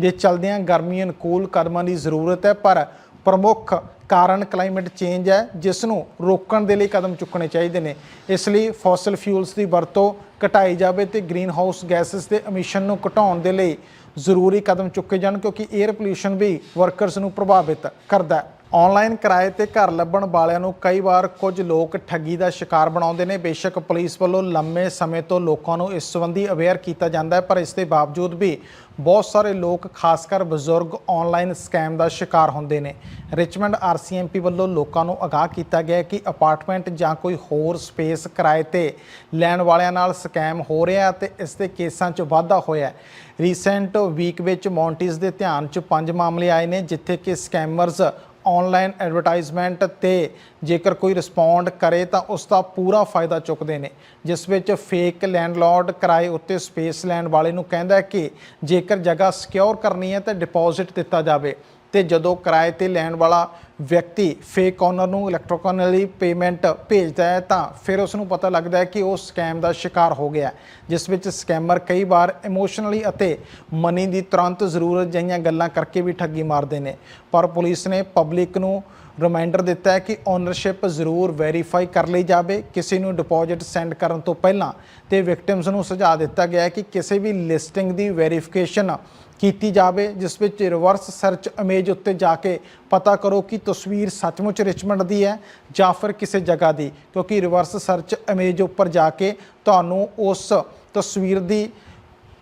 [SPEAKER 1] ਦੇ ਚਲਦਿਆਂ ਗਰਮੀ ਅਨੁਕੂਲ ਕਦਮਾਂ ਦੀ ਜ਼ਰੂਰਤ ਹੈ, ਪਰ ਪ੍ਰਮੁੱਖ ਕਾਰਨ ਕਲਾਈਮੇਟ ਚੇਂਜ ਹੈ, ਜਿਸ ਨੂੰ ਰੋਕਣ ਦੇ ਲਈ ਕਦਮ ਚੁੱਕਣੇ ਚਾਹੀਦੇ ਨੇ। ਇਸ ਲਈ ਫੋਸਲ ਫਿਊਲਸ ਦੀ ਵਰਤੋਂ ਘਟਾਈ ਜਾਵੇ ਤੇ ਗ੍ਰੀਨ ਹਾਊਸ ਗੈਸਸ ਦੇ ਐਮਿਸ਼ਨ ਨੂੰ ਘਟਾਉਣ ਦੇ ਲਈ ਜ਼ਰੂਰੀ ਕਦਮ ਚੁੱਕੇ ਜਾਣ, ਕਿਉਂਕਿ 에ਅਰ ਪੋਲਿਊਸ਼ਨ ਵੀ ਵਰਕਰਸ ਨੂੰ ਪ੍ਰਭਾਵਿਤ ਕਰਦਾ ਹੈ। ਆਨਲਾਈਨ ਕਿਰਾਏ ਤੇ ਘਰ ਲੱਭਣ ਵਾਲਿਆਂ ਨੂੰ ਕਈ ਵਾਰ ਕੁਝ ਲੋਕ ਠੱਗੀ ਦਾ ਸ਼ਿਕਾਰ ਬਣਾਉਂਦੇ ਨੇ। ਬੇਸ਼ੱਕ ਪੁਲਿਸ ਵੱਲੋਂ ਲੰਮੇ ਸਮੇਂ ਤੋਂ ਲੋਕਾਂ ਨੂੰ ਇਸ ਸੰਬੰਧੀ ਅਵੇਅਰ ਕੀਤਾ ਜਾਂਦਾ ਹੈ, ਪਰ ਇਸ ਦੇ ਬਾਵਜੂਦ ਵੀ ਬਹੁਤ ਸਾਰੇ ਲੋਕ, ਖਾਸ ਕਰ ਬਜ਼ੁਰਗ, ਆਨਲਾਈਨ ਸਕੈਮ ਦਾ ਸ਼ਿਕਾਰ ਹੁੰਦੇ ਨੇ। ਰਿਚਮੰਡ ਆਰਸੀਐਮਪੀ ਵੱਲੋਂ ਲੋਕਾਂ ਨੂੰ ਅਗਾਹ ਕੀਤਾ ਗਿਆ ਕਿ ਅਪਾਰਟਮੈਂਟ ਜਾਂ ਕੋਈ ਹੋਰ ਸਪੇਸ ਕਿਰਾਏ ਤੇ ਲੈਣ ਵਾਲਿਆਂ ਨਾਲ ਸਕੈਮ ਹੋ ਰਿਹਾ ਹੈ ਤੇ ਇਸ ਦੇ ਕੇਸਾਂ 'ਚ ਵਾਧਾ ਹੋਇਆ ਰੀਸੈਂਟ ਵੀਕ ਵਿੱਚ ਮੌਂਟੀਜ਼ ਦੇ ਧਿਆਨ 'ਚ ਪੰਜ ਮਾਮਲੇ ਆਏ ਨੇ, ਜਿੱਥੇ ਕਿ ਸਕੈਮਰਸ ਆਨਲਾਈਨ ਐਡਵਰਟਾਈਜ਼ਮੈਂਟ ਤੇ ਜੇਕਰ ਕੋਈ ਰਿਸਪੌਂਡ ਕਰੇ ਤਾਂ ਉਸ ਦਾ ਪੂਰਾ ਫਾਇਦਾ ਚੁੱਕਦੇ ਨੇ, ਜਿਸ ਵਿੱਚ ਫੇਕ ਲੈਂਡਲਾਰਡ ਕਿਰਾਏ ਉੱਤੇ ਸਪੇਸ ਲੈਣ ਵਾਲੇ ਨੂੰ ਕਹਿੰਦਾ ਕਿ ਜੇਕਰ ਜਗ੍ਹਾ ਸਿਕਿਉਰ ਕਰਨੀ ਹੈ ਤਾਂ ਡਿਪੋਜ਼ਿਟ ਦਿੱਤਾ ਜਾਵੇ। ਤੇ ਜਦੋਂ ਕਿਰਾਏ ਤੇ ਲੈਣ ਵਾਲਾ ਵਿਅਕਤੀ ਫੇਕ ਓਨਰ ਨੂੰ ਇਲੈਕਟ੍ਰੋਨਿਕਲੀ ਪੇਮੈਂਟ ਭੇਜਦਾ ਹੈ, ਤਾਂ ਫਿਰ ਉਸ ਨੂੰ ਪਤਾ ਲੱਗਦਾ ਹੈ ਕਿ ਉਹ ਸਕੈਮ ਦਾ ਸ਼ਿਕਾਰ ਹੋ ਗਿਆ ਜਿਸ ਵਿੱਚ ਸਕੈਮਰ ਕਈ ਵਾਰ ਇਮੋਸ਼ਨਲੀ ਅਤੇ ਮਨੀ ਦੀ ਤੁਰੰਤ ਜ਼ਰੂਰਤ ਜਿਹੀਆਂ ਗੱਲਾਂ ਕਰਕੇ ਵੀ ਠੱਗੀ ਮਾਰਦੇ ਨੇ। ਪਰ ਪੁਲਿਸ ਨੇ ਪਬਲਿਕ ਨੂੰ ਰਿਮਾਈਂਡਰ ਦਿੱਤਾ ਹੈ ਕਿ ਓਨਰਸ਼ਿਪ ਜ਼ਰੂਰ ਵੈਰੀਫਾਈ ਕਰ ਲਈ ਜਾਵੇ, ਕਿਸੇ ਨੂੰ ਡਿਪੋਜ਼ਿਟ ਸੈਂਡ ਕਰਨ ਤੋਂ ਪਹਿਲਾਂ। ਤੇ ਵਿਕਟਿਮਸ ਨੂੰ ਸੁਝਾਅ ਦਿੱਤਾ ਗਿਆ ਹੈ ਕਿ ਕਿਸੇ ਵੀ ਲਿਸਟਿੰਗ ਦੀ ਵੈਰੀਫਿਕੇਸ਼ਨ ਕੀਤੀ ਜਾਵੇ, ਜਿਸ ਵਿੱਚ ਰਿਵਰਸ ਸਰਚ ਇਮੇਜ ਉੱਤੇ ਜਾ ਕੇ ਪਤਾ ਕਰੋ ਕਿ ਤਸਵੀਰ ਸੱਚਮੁੱਚ ਰਿਚਮੰਡ ਦੀ ਹੈ ਜਾਂ ਫਿਰ ਕਿਸੇ ਜਗ੍ਹਾ ਦੀ, ਕਿਉਂਕਿ ਰਿਵਰਸ ਸਰਚ ਇਮੇਜ ਉੱਪਰ ਜਾ ਕੇ ਤੁਹਾਨੂੰ ਉਸ ਤਸਵੀਰ ਦੀ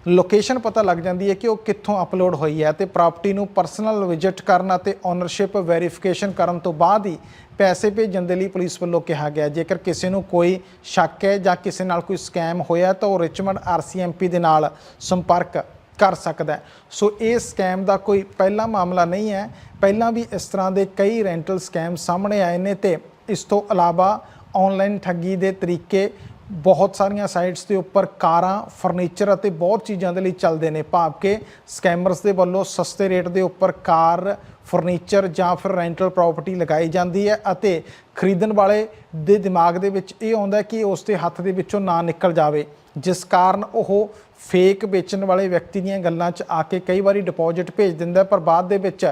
[SPEAKER 1] ਲੋਕੇਸ਼ਨ ਪਤਾ ਲੱਗ ਜਾਂਦੀ ਹੈ ਕਿ ਉਹ ਕਿੱਥੋਂ ਅਪਲੋਡ ਹੋਈ ਹੈ ਤੇ ਪ੍ਰਾਪਰਟੀ ਨੂੰ ਪਰਸਨਲ ਵਿਜ਼ਿਟ ਕਰਨ ਅਤੇ ਓਨਰਸ਼ਿਪ ਵੈਰੀਫਿਕੇਸ਼ਨ ਕਰਨ ਤੋਂ ਬਾਅਦ ਹੀ ਪੈਸੇ ਭੇਜਣ ਦੇ ਲਈ ਪੁਲਿਸ ਵੱਲੋਂ ਕਿਹਾ ਗਿਆ ਜੇਕਰ ਕਿਸੇ ਨੂੰ ਕੋਈ ਸ਼ੱਕ ਹੈ ਜਾਂ ਕਿਸੇ ਨਾਲ ਕੋਈ ਸਕੈਮ ਹੋਇਆ ਤਾਂ ਉਹ ਰਿਚਮੰਡ ਆਰਸੀਐਮਪੀ ਦੇ ਨਾਲ ਸੰਪਰਕ ਕਰ ਸਕਦਾ ਸੋ ਇਹ ਸਕੈਮ ਦਾ ਕੋਈ ਪਹਿਲਾ ਮਾਮਲਾ ਨਹੀਂ ਹੈ। ਪਹਿਲਾਂ ਵੀ ਇਸ ਤਰ੍ਹਾਂ ਦੇ ਕਈ ਰੈਂਟਲ ਸਕੈਮ ਸਾਹਮਣੇ ਆਏ ਨੇ ਤੇ ਇਸ ਤੋਂ ਇਲਾਵਾ ਆਨਲਾਈਨ ਠੱਗੀ ਦੇ ਤਰੀਕੇ ਬਹੁਤ ਸਾਰੀਆਂ ਸਾਈਟਸ ਦੇ ਉੱਪਰ ਕਾਰਾਂ ਫਰਨੀਚਰ ਅਤੇ ਬਹੁਤ ਚੀਜ਼ਾਂ ਦੇ ਲਈ ਚੱਲਦੇ ਨੇ। ਭਾਵ ਕਿ ਸਕੈਮਰਸ ਦੇ ਵੱਲੋਂ ਸਸਤੇ ਰੇਟ ਦੇ ਉੱਪਰ ਕਾਰ ਫਰਨੀਚਰ ਜਾਂ ਫਿਰ ਰੈਂਟਲ ਪ੍ਰਾਪਰਟੀ ਲਗਾਈ ਜਾਂਦੀ ਹੈ ਅਤੇ ਖਰੀਦਣ ਵਾਲੇ ਦੇ ਦਿਮਾਗ ਦੇ ਵਿੱਚ ਇਹ ਆਉਂਦਾ ਕਿ ਉਸ ਦੇ ਹੱਥ ਦੇ ਵਿੱਚੋਂ ਨਾ ਨਿਕਲ ਜਾਵੇ। ਜਿਸ ਕਾਰਨ ਉਹ ਫੇਕ ਵੇਚਣ ਵਾਲੇ ਵਿਅਕਤੀ ਦੀਆਂ ਗੱਲਾਂ 'ਚ ਆ ਕੇ ਕਈ ਵਾਰੀ ਡਿਪੋਜ਼ਿਟ ਭੇਜ ਦਿੰਦਾ ਪਰ ਬਾਅਦ ਦੇ ਵਿੱਚ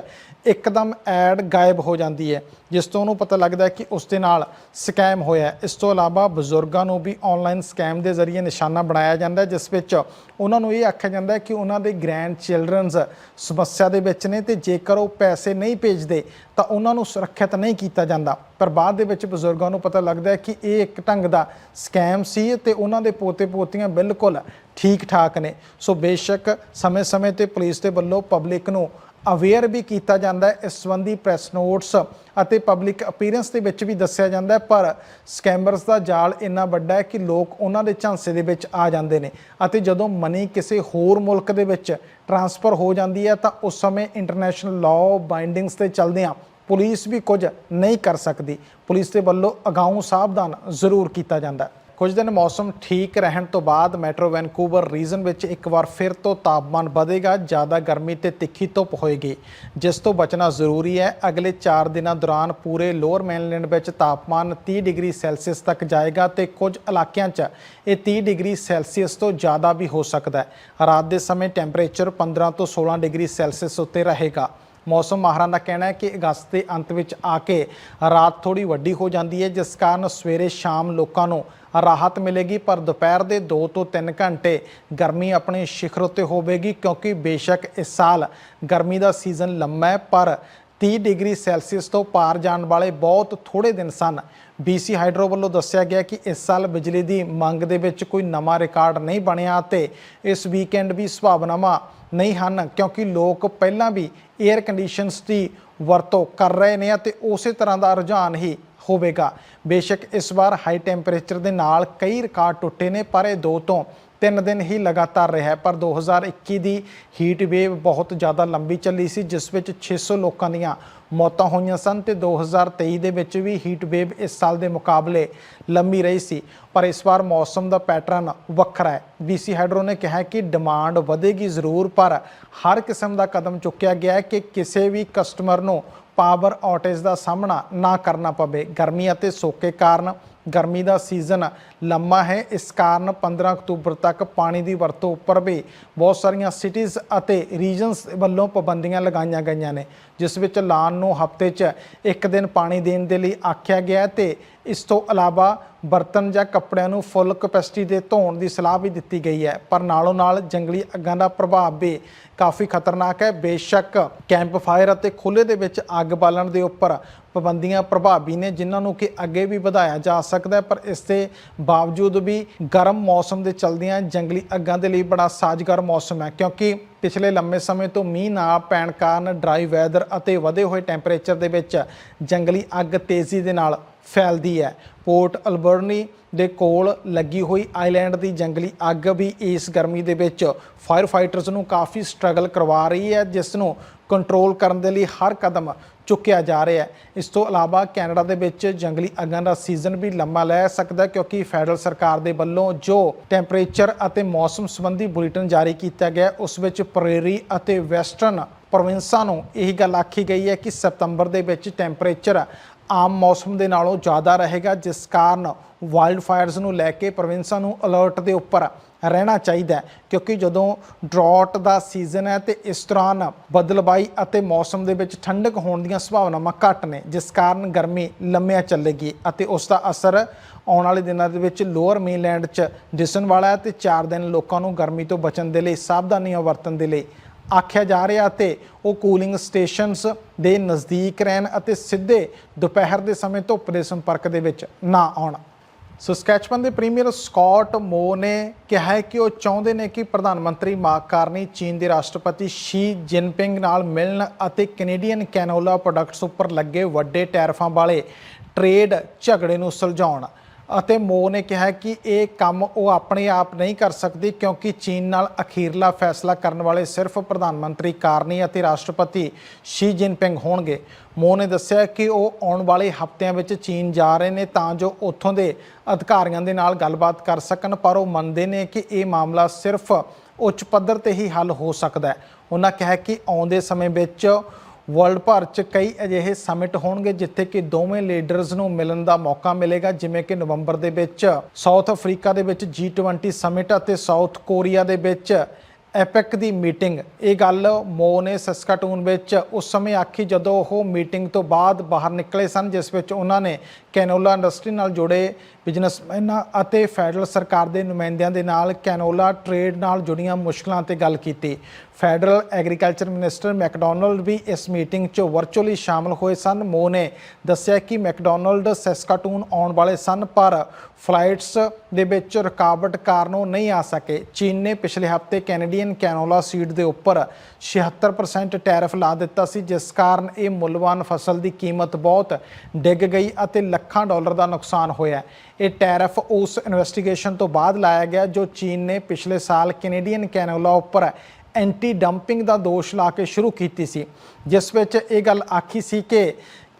[SPEAKER 1] ਇੱਕਦਮ ਐਡ ਗਾਇਬ ਹੋ ਜਾਂਦੀ ਹੈ, ਜਿਸ ਤੋਂ ਉਹਨੂੰ ਪਤਾ ਲੱਗਦਾ ਹੈ ਕਿ ਉਸ ਦੇ ਨਾਲ ਸਕੈਮ ਹੋਇਆ ਇਸ ਤੋਂ ਇਲਾਵਾ ਬਜ਼ੁਰਗਾਂ ਨੂੰ ਵੀ ਆਨਲਾਈਨ ਸਕੈਮ ਦੇ ਜ਼ਰੀਏ ਨਿਸ਼ਾਨਾ ਬਣਾਇਆ ਜਾਂਦਾ ਹੈ, ਜਿਸ ਵਿੱਚ ਉਹਨਾਂ ਨੂੰ ਇਹ ਆਖਿਆ ਜਾਂਦਾ ਹੈ ਕਿ ਉਹਨਾਂ ਦੇ ਗ੍ਰੈਂਡ ਚਿਲਡਰਨਸ ਸਮੱਸਿਆ ਦੇ ਵਿੱਚ ਨੇ ਤੇ ਜੇਕਰ ਉਹ ਪੈਸੇ ਨਹੀਂ ਭੇਜਦੇ, ਤਾਂ ਉਹਨਾਂ ਨੂੰ ਸੁਰੱਖਿਅਤ ਨਹੀਂ ਕੀਤਾ ਜਾਂਦਾ। ਪਰ ਬਾਅਦ ਦੇ ਵਿੱਚ ਬਜ਼ੁਰਗਾਂ ਨੂੰ ਪਤਾ ਲੱਗਦਾ ਹੈ ਕਿ ਇਹ ਇੱਕ ਢੰਗ ਦਾ ਸਕੈਮ ਸੀ ਤੇ ਉਹਨਾਂ ਦੇ ਪੋਤੇ ਪੋਤੀਆਂ ਬਿਲਕੁਲ ਠੀਕ ਠਾਕ ਨੇ। ਸੋ ਬੇਸ਼ੱਕ ਸਮੇਂ-ਸਮੇਂ ਤੇ ਪੁਲਿਸ ਦੇ ਵੱਲੋਂ ਪਬਲਿਕ ਨੂੰ ਅਵੇਅਰ ਵੀ ਕੀਤਾ ਜਾਂਦਾ ਹੈ ਇਸ ਸੰਬੰਧੀ ਪ੍ਰੈਸ ਨੋਟਸ ਅਤੇ ਪਬਲਿਕ ਅਪੀਅਰੈਂਸ ਦੇ ਵਿੱਚ ਵੀ ਦੱਸਿਆ ਜਾਂਦਾ ਹੈ, ਪਰ ਸਕੈਮਰਸ ਦਾ ਜਾਲ ਇੰਨਾ ਵੱਡਾ ਹੈ ਕਿ ਲੋਕ ਉਹਨਾਂ ਦੇ ਝਾਂਸੇ ਦੇ ਵਿੱਚ ਆ ਜਾਂਦੇ ਨੇ ਅਤੇ ਜਦੋਂ ਮਨੀ ਕਿਸੇ ਹੋਰ ਮੁਲਕ ਦੇ ਵਿੱਚ ਟਰਾਂਸਫਰ ਹੋ ਜਾਂਦੀ ਹੈ ਤਾਂ ਉਸ ਸਮੇਂ ਇੰਟਰਨੈਸ਼ਨਲ ਲਾਅ ਬਾਈਂਡਿੰਗਸ ਤੇ ਚੱਲਦਿਆਂ ਪੁਲਿਸ ਵੀ ਕੁਝ ਨਹੀਂ ਕਰ ਸਕਦੀ। ਪੁਲਿਸ ਦੇ ਵੱਲੋਂ ਅਗਾਊਂ ਸਾਵਧਾਨ ਜ਼ਰੂਰ ਕੀਤਾ ਜਾਂਦਾ ਹੈ। ਕੁਝ ਦਿਨ ਮੌਸਮ ਠੀਕ ਰਹਿਣ ਤੋਂ ਬਾਅਦ ਮੈਟਰੋ ਵੈਨਕੂਵਰ ਰੀਜਨ ਵਿੱਚ ਇੱਕ ਵਾਰ ਫਿਰ ਤੋਂ ਤਾਪਮਾਨ ਵਧੇਗਾ, ਜ਼ਿਆਦਾ ਗਰਮੀ ਤੇ ਤਿੱਖੀ ਧੁੱਪ ਹੋਏਗੀ, ਜਿਸ ਤੋਂ ਬਚਣਾ ਜ਼ਰੂਰੀ ਹੈ। ਅਗਲੇ 4 ਦਿਨਾਂ ਦੌਰਾਨ ਪੂਰੇ ਲੋਅਰ ਮੈਨਲੈਂਡ ਵਿੱਚ ਤਾਪਮਾਨ 30 ਡਿਗਰੀ ਸੈਲਸੀਅਸ ਤੱਕ ਜਾਏਗਾ ਤੇ ਕੁਝ ਇਲਾਕਿਆਂ 'ਚ ਇਹ 30 ਡਿਗਰੀ ਸੈਲਸੀਅਸ ਤੋਂ ਜ਼ਿਆਦਾ ਵੀ ਹੋ ਸਕਦਾ ਹੈ। ਰਾਤ ਦੇ ਸਮੇਂ ਟੈਂਪਰੇਚਰ 15 ਤੋਂ 16 ਡਿਗਰੀ ਸੈਲਸੀਅਸ ਉੱਤੇ ਰਹੇਗਾ। ਮੌਸਮ ਮਾਹਰਾਂ ਦਾ ਕਹਿਣਾ ਹੈ ਕਿ ਅਗਸਤ ਦੇ ਅੰਤ ਵਿੱਚ ਆ ਕੇ ਰਾਤ ਥੋੜੀ ਵੱਡੀ ਹੋ ਜਾਂਦੀ ਹੈ, ਜਿਸ ਕਾਰਨ ਸਵੇਰੇ ਸ਼ਾਮ ਲੋਕਾਂ ਨੂੰ ਰਾਹਤ ਮਿਲੇਗੀ, ਪਰ ਦੁਪਹਿਰ ਦੇ 2 ਤੋਂ 3 ਘੰਟੇ ਗਰਮੀ ਆਪਣੇ ਸ਼ਿਖਰ ਉੱਤੇ ਹੋਵੇਗੀ, ਕਿਉਂਕਿ ਬੇਸ਼ੱਕ ਇਸ ਸਾਲ ਗਰਮੀ ਦਾ ਸੀਜ਼ਨ ਲੰਮਾ ਹੈ, ਪਰ 30 ਡਿਗਰੀ ਸੈਲਸੀਅਸ ਤੋਂ ਪਾਰ ਜਾਣ ਵਾਲੇ ਬਹੁਤ ਥੋੜੇ ਦਿਨ ਸਨ। BC ਹਾਈਡਰੋ ਵੱਲੋਂ ਦੱਸਿਆ ਗਿਆ ਕਿ ਇਸ ਸਾਲ ਬਿਜਲੀ ਦੀ ਮੰਗ ਦੇ ਵਿੱਚ ਕੋਈ ਨਵਾਂ ਰਿਕਾਰਡ ਨਹੀਂ ਬਣਿਆ ਤੇ ਇਸ ਵੀਕਐਂਡ ਵੀ ਸੁਭਾਵਨਾਵਾਂ ਨਹੀਂ ਹਨ, ਕਿਉਂਕਿ ਲੋਕ ਪਹਿਲਾਂ ਵੀ 에ਅਰ ਕੰਡੀਸ਼ਨਸ ਦੀ ਵਰਤੋਂ ਕਰ ਰਹੇ ਨੇ ਅਤੇ ਉਸੇ ਤਰ੍ਹਾਂ ਦਾ ਰੁਝਾਨ ਹੀ ਹੋਵੇਗਾ। ਬੇਸ਼ੱਕ ਇਸ ਵਾਰ ਹਾਈ ਟੈਂਪਰੇਚਰ ਦੇ ਨਾਲ ਕਈ ਰਿਕਾਰਡ ਟੁੱਟੇ ਨੇ, ਪਰ ਇਹ ਦੋ ਤੋਂ ਤਿੰਨ ਦਿਨ ਹੀ ਲਗਾਤਾਰ ਰਿਹਾ ਹੈ। ਪਰ 2021 ਦੀ ਹੀਟ ਵੇਵ ਬਹੁਤ ਜ਼ਿਆਦਾ ਲੰਬੀ ਚੱਲੀ ਸੀ, ਜਿਸ ਵਿੱਚ 600 ਲੋਕਾਂ ਦੀਆਂ ਮੌਤਾਂ ਹੋਈਆਂ ਸਨ ਤੇ 2023 ਦੇ ਵਿੱਚ ਵੀ ਹੀਟ ਵੇਵ ਇਸ ਸਾਲ ਦੇ ਮੁਕਾਬਲੇ ਲੰਮੀ ਰਹੀ ਸੀ। ਪਰ ਇਸ ਵਾਰ ਮੌਸਮ ਦਾ ਪੈਟਰਨ ਵੱਖਰਾ ਹੈ। BC ਹਾਈਡਰੋ ਨੇ ਕਿਹਾ ਕਿ ਡਿਮਾਂਡ ਵਧੇਗੀ ਜ਼ਰੂਰ, ਪਰ ਹਰ ਕਿਸਮ ਦਾ ਕਦਮ ਚੁੱਕਿਆ ਗਿਆ ਹੈ ਕਿ ਕਿਸੇ ਵੀ ਕਸਟਮਰ ਨੂੰ ਪਾਵਰ ਆਊਟੇਜ ਦਾ ਸਾਹਮਣਾ ਨਾ ਕਰਨਾ ਪਵੇ। ਗਰਮੀ ਅਤੇ ਸੋਕੇ ਕਾਰਨ ਗਰਮੀ ਦਾ ਸੀਜ਼ਨ ਲੰਮਾ ਹੈ। ਇਸ ਕਾਰਨ 15 ਅਕਤੂਬਰ ਤੱਕ ਪਾਣੀ ਦੀ ਵਰਤੋਂ ਉੱਪਰ ਵੀ ਬਹੁਤ ਸਾਰੀਆਂ ਸਿਟੀਜ਼ ਅਤੇ ਰੀਜਨਸ ਵੱਲੋਂ ਪਾਬੰਦੀਆਂ ਲਗਾਈਆਂ ਗਈਆਂ ਨੇ, ਜਿਸ ਵਿੱਚ ਲਾਨ ਨੂੰ ਹਫ਼ਤੇ 'ਚ ਇੱਕ ਦਿਨ ਪਾਣੀ ਦੇਣ ਦੇ ਲਈ ਆਖਿਆ ਗਿਆ ਹੈ ਤੇ ਇਸ ਤੋਂ ਇਲਾਵਾ ਬਰਤਨ ਜਾਂ ਕੱਪੜਿਆਂ ਨੂੰ ਫੁੱਲ ਕਪੈਸਿਟੀ ਦੇ ਧੋਣ ਦੀ ਸਲਾਹ ਵੀ ਦਿੱਤੀ ਗਈ ਹੈ। ਪਰ ਨਾਲੋਂ ਨਾਲ ਜੰਗਲੀ ਅੱਗਾਂ ਦਾ ਪ੍ਰਭਾਵ ਵੀ ਕਾਫੀ ਖਤਰਨਾਕ ਹੈ। ਬੇਸ਼ੱਕ ਕੈਂਪ ਫਾਇਰ ਅਤੇ ਖੁੱਲ੍ਹੇ ਦੇ ਵਿੱਚ ਅੱਗ ਬਾਲਣ ਦੇ ਉੱਪਰ ਪਾਬੰਦੀਆਂ ਪ੍ਰਭਾਵੀ ਨੇ, ਜਿਨ੍ਹਾਂ ਨੂੰ ਕਿ ਅੱਗੇ ਵੀ ਵਧਾਇਆ ਜਾ ਸਕਦਾ ਪਰ ਇਸ ਦੇ ਬਾਵਜੂਦ ਵੀ ਗਰਮ ਮੌਸਮ ਦੇ ਚਲਦਿਆਂ ਜੰਗਲੀ ਅੱਗਾਂ ਦੇ ਲਈ ਬੜਾ ਸਾਜ਼ਗਾਰ ਮੌਸਮ ਹੈ, ਕਿਉਂਕਿ ਪਿਛਲੇ ਲੰਮੇ ਸਮੇਂ ਤੋਂ ਮੀਂਹ ਨਾ ਪੈਣ ਕਾਰਨ ਡਰਾਈ ਵੈਦਰ ਅਤੇ ਵਧੇ ਹੋਏ ਟੈਂਪਰੇਚਰ ਦੇ ਵਿੱਚ ਜੰਗਲੀ ਅੱਗ ਤੇਜ਼ੀ ਦੇ ਨਾਲ ਫੈਲਦੀ ਹੈ। ਪੋਰਟ ਅਲਬਰਨੀ ਦੇ ਕੋਲ ਲੱਗੀ ਹੋਈ ਆਈਲੈਂਡ ਦੀ ਜੰਗਲੀ ਅੱਗ ਵੀ ਇਸ ਗਰਮੀ ਦੇ ਵਿੱਚ ਫਾਇਰ ਫਾਈਟਰਸ ਨੂੰ ਕਾਫੀ ਸਟਰਗਲ ਕਰਵਾ ਰਹੀ ਹੈ, ਜਿਸ ਨੂੰ ਕੰਟਰੋਲ ਕਰਨ ਦੇ ਲਈ ਹਰ ਕਦਮ ਚੁੱਕਿਆ ਜਾ ਰਿਹਾ ਹੈ। ਇਸ ਤੋਂ ਇਲਾਵਾ ਕੈਨੇਡਾ ਦੇ ਵਿੱਚ ਜੰਗਲੀ ਅੱਗਾਂ ਦਾ ਸੀਜ਼ਨ ਵੀ ਲੰਮਾ ਲੈ ਸਕਦਾ ਕਿਉਂਕਿ ਫੈਡਰਲ ਸਰਕਾਰ ਦੇ ਵੱਲੋਂ ਜੋ ਟੈਂਪਰੇਚਰ ਅਤੇ ਮੌਸਮ ਸੰਬੰਧੀ ਬੁਲੇਟਿਨ ਜਾਰੀ ਕੀਤਾ ਗਿਆ, ਉਸ ਵਿੱਚ ਪ੍ਰੇਰੀ ਅਤੇ ਵੈਸਟਰਨ ਪ੍ਰੋਵਿੰਸਾਂ ਨੂੰ ਇਹ ਗੱਲ ਆਖੀ ਗਈ ਹੈ ਕਿ ਸਤੰਬਰ ਦੇ ਵਿੱਚ ਟੈਂਪਰੇਚਰ ਆਮ ਮੌਸਮ ਦੇ ਨਾਲੋਂ ਜ਼ਿਆਦਾ ਰਹੇਗਾ, ਜਿਸ ਕਾਰਨ ਵਾਈਲਡ ਫਾਇਰਸ ਨੂੰ ਲੈ ਕੇ ਪ੍ਰੋਵਿੰਸਾਂ ਨੂੰ ਅਲਰਟ ਦੇ ਉੱਪਰ ਰਹਿਣਾ ਚਾਹੀਦਾ ਕਿਉਂਕਿ ਜਦੋਂ ਡਰਾਟ ਦਾ ਸੀਜ਼ਨ ਹੈ ਤੇ ਇਸ ਦੌਰਾਨ ਬਦਲਵਾਈ ਅਤੇ ਮੌਸਮ ਦੇ ਵਿੱਚ ਠੰਡਕ ਹੋਣ ਦੀਆਂ ਸੰਭਾਵਨਾਵਾਂ ਘੱਟ ਨੇ, ਜਿਸ ਕਾਰਨ ਗਰਮੀ ਲੰਮਿਆਂ ਚੱਲੇਗੀ ਅਤੇ ਉਸ ਦਾ ਅਸਰ ਆਉਣ ਵਾਲੇ ਦਿਨਾਂ ਦੇ ਵਿੱਚ ਲੋਅਰ ਮੇਨਲੈਂਡ 'ਚ ਦਿਸਣ ਵਾਲਾ ਹੈ ਤੇ 4 ਦਿਨ ਲੋਕਾਂ ਨੂੰ ਗਰਮੀ ਤੋਂ ਬਚਣ ਦੇ ਲਈ, ਸਾਵਧਾਨੀਆਂ ਵਰਤਣ ਦੇ ਲਈ ਆਖਿਆ ਜਾ ਰਿਹਾ ਤੇ ਉਹ ਕੂਲਿੰਗ ਸਟੇਸ਼ਨਸ ਦੇ ਨਜ਼ਦੀਕ ਰਹਿਣ ਅਤੇ ਸਿੱਧੇ ਦੁਪਹਿਰ ਦੇ ਸਮੇਂ ਧੁੱਪ ਦੇ ਸੰਪਰਕ ਦੇ ਵਿੱਚ ਨਾ ਆਉਣ। ਸੋ ਸਕੈਚਪਨ ਦੇ ਪ੍ਰੀਮੀਅਰ ਸਕਾਟ ਮੋ ਨੇ ਕਿਹਾ ਹੈ ਕਿ ਉਹ ਚਾਹੁੰਦੇ ਨੇ ਕਿ ਪ੍ਰਧਾਨ ਮੰਤਰੀ ਮਾਰਕ ਕਾਰਨੀ ਚੀਨ ਦੇ ਰਾਸ਼ਟਰਪਤੀ ਸ਼ੀ ਜਿਨਪਿੰਗ ਨਾਲ ਮਿਲਣ ਅਤੇ ਕੈਨੇਡੀਅਨ ਕੈਨੋਲਾ ਪ੍ਰੋਡਕਟਸ ਉੱਪਰ ਲੱਗੇ ਵੱਡੇ ਟੈਰਫਾਂ ਵਾਲੇ ਟ੍ਰੇਡ ਝਗੜੇ ਨੂੰ ਸੁਲਝਾਉਣ। ਅਤੇ ਮੋ ਨੇ ਕਿਹਾ ਕਿ ਇਹ ਕੰਮ ਉਹ ਆਪਣੇ ਆਪ ਨਹੀਂ ਕਰ ਸਕਦੀ ਕਿਉਂਕਿ ਚੀਨ ਨਾਲ ਅਖੀਰਲਾ ਫੈਸਲਾ ਕਰਨ ਵਾਲੇ ਸਿਰਫ ਪ੍ਰਧਾਨ ਮੰਤਰੀ ਕਾਰਨੀ ਅਤੇ ਰਾਸ਼ਟਰਪਤੀ ਸ਼ੀ ਜਿਨਪਿੰਗ ਹੋਣਗੇ। ਮੋ ਨੇ ਦੱਸਿਆ ਕਿ ਉਹ ਆਉਣ ਵਾਲੇ ਹਫ਼ਤਿਆਂ ਵਿੱਚ ਚੀਨ ਜਾ ਰਹੇ ਨੇ ਤਾਂ ਜੋ ਉੱਥੋਂ ਦੇ ਅਧਿਕਾਰੀਆਂ ਦੇ ਨਾਲ ਗੱਲਬਾਤ ਕਰ ਸਕਣ, ਪਰ ਉਹ ਮੰਨਦੇ ਨੇ ਕਿ ਇਹ ਮਾਮਲਾ ਸਿਰਫ ਉੱਚ ਪੱਧਰ ਤੇ ਹੀ ਹੱਲ ਹੋ ਸਕਦਾ ਹੈ। ਉਹਨਾਂ ਕਿਹਾ ਕਿ ਆਉਂਦੇ ਸਮੇਂ ਵਿੱਚ ਵਰਲਡ ਭਰ 'ਚ ਕਈ ਅਜਿਹੇ ਸਮਿਟ ਹੋਣਗੇ ਜਿੱਥੇ ਕਿ ਦੋਵੇਂ ਲੀਡਰਸ ਨੂੰ ਮਿਲਣ ਦਾ ਮੌਕਾ ਮਿਲੇਗਾ, ਜਿਵੇਂ ਕਿ ਨਵੰਬਰ ਦੇ ਵਿੱਚ ਸਾਊਥ ਅਫਰੀਕਾ ਦੇ ਵਿੱਚ G20 ਸਮਿਟ ਅਤੇ ਸਾਊਥ ਕੋਰੀਆ ਦੇ ਵਿੱਚ ਐਪੈਕ ਦੀ ਮੀਟਿੰਗ ਇਹ ਗੱਲ ਮੋ ਨੇ ਸਸਕਾਟੂਨ ਵਿੱਚ ਉਸ ਸਮੇਂ ਆਖੀ ਜਦੋਂ ਉਹ ਮੀਟਿੰਗ ਤੋਂ ਬਾਅਦ ਬਾਹਰ ਨਿਕਲੇ ਸਨ, ਜਿਸ ਵਿੱਚ ਉਹਨਾਂ ਨੇ ਕੈਨੋਲਾ ਇੰਡਸਟਰੀ ਨਾਲ ਜੁੜੇ ਬਿਜ਼ਨਸਮੈਨਾਂ ਅਤੇ ਫੈਡਰਲ ਸਰਕਾਰ ਦੇ ਨੁਮਾਇੰਦਿਆਂ ਦੇ ਨਾਲ ਕੈਨੋਲਾ ਟ੍ਰੇਡ ਨਾਲ ਜੁੜੀਆਂ ਮੁਸ਼ਕਲਾਂ ਤੇ ਗੱਲ ਕੀਤੀ। ਫੈਡਰਲ ਐਗਰੀਕਲਚਰ ਮਿਨਿਸਟਰ ਮੈਕਡੋਨਲਡ ਵੀ ਇਸ ਮੀਟਿੰਗ 'ਚ ਵਰਚੁਅਲੀ ਸ਼ਾਮਲ ਹੋਏ ਸਨ। ਮੋ ਨੇ ਦੱਸਿਆ ਕਿ ਮੈਕਡੋਨਲਡ ਸੈਸਕਾਟੂਨ ਆਉਣ ਵਾਲੇ ਸਨ, ਪਰ ਫਲਾਈਟਸ ਦੇ ਵਿੱਚ ਰੁਕਾਵਟ ਕਾਰਨ ਉਹ ਨਹੀਂ ਆ ਸਕੇ। ਚੀਨ ਨੇ ਪਿਛਲੇ ਹਫ਼ਤੇ ਕੈਨੇਡੀਅਨ ਕੈਨੋਲਾ ਸੀਡ ਦੇ ਉੱਪਰ 76% ਟੈਰਿਫ ਲਾ ਦਿੱਤਾ ਸੀ, ਜਿਸ ਕਾਰਨ ਇਹ ਮੁੱਲਵਾਨ ਫਸਲ ਦੀ ਕੀਮਤ ਬਹੁਤ ਡਿੱਗ ਗਈ ਅਤੇ ਲੱਖਾਂ ਲੱਖਾਂ ਡਾਲਰ ਦਾ ਨੁਕਸਾਨ ਹੋਇਆ ਇਹ ਟੈਰਫ ਉਸ ਇਨਵੈਸਟੀਗੇਸ਼ਨ ਤੋਂ ਬਾਅਦ ਲਾਇਆ ਗਿਆ, ਜੋ ਚੀਨ ਨੇ ਪਿਛਲੇ ਸਾਲ ਕੈਨੇਡੀਅਨ ਕੈਨੋਲਾ ਉੱਪਰ ਐਂਟੀ ਡੰਪਿੰਗ ਦਾ ਦੋਸ਼ ਲਾ ਕੇ ਸ਼ੁਰੂ ਕੀਤੀ ਸੀ। ਜਿਸ ਵਿੱਚ ਇਹ ਗੱਲ ਆਖੀ ਸੀ ਕਿ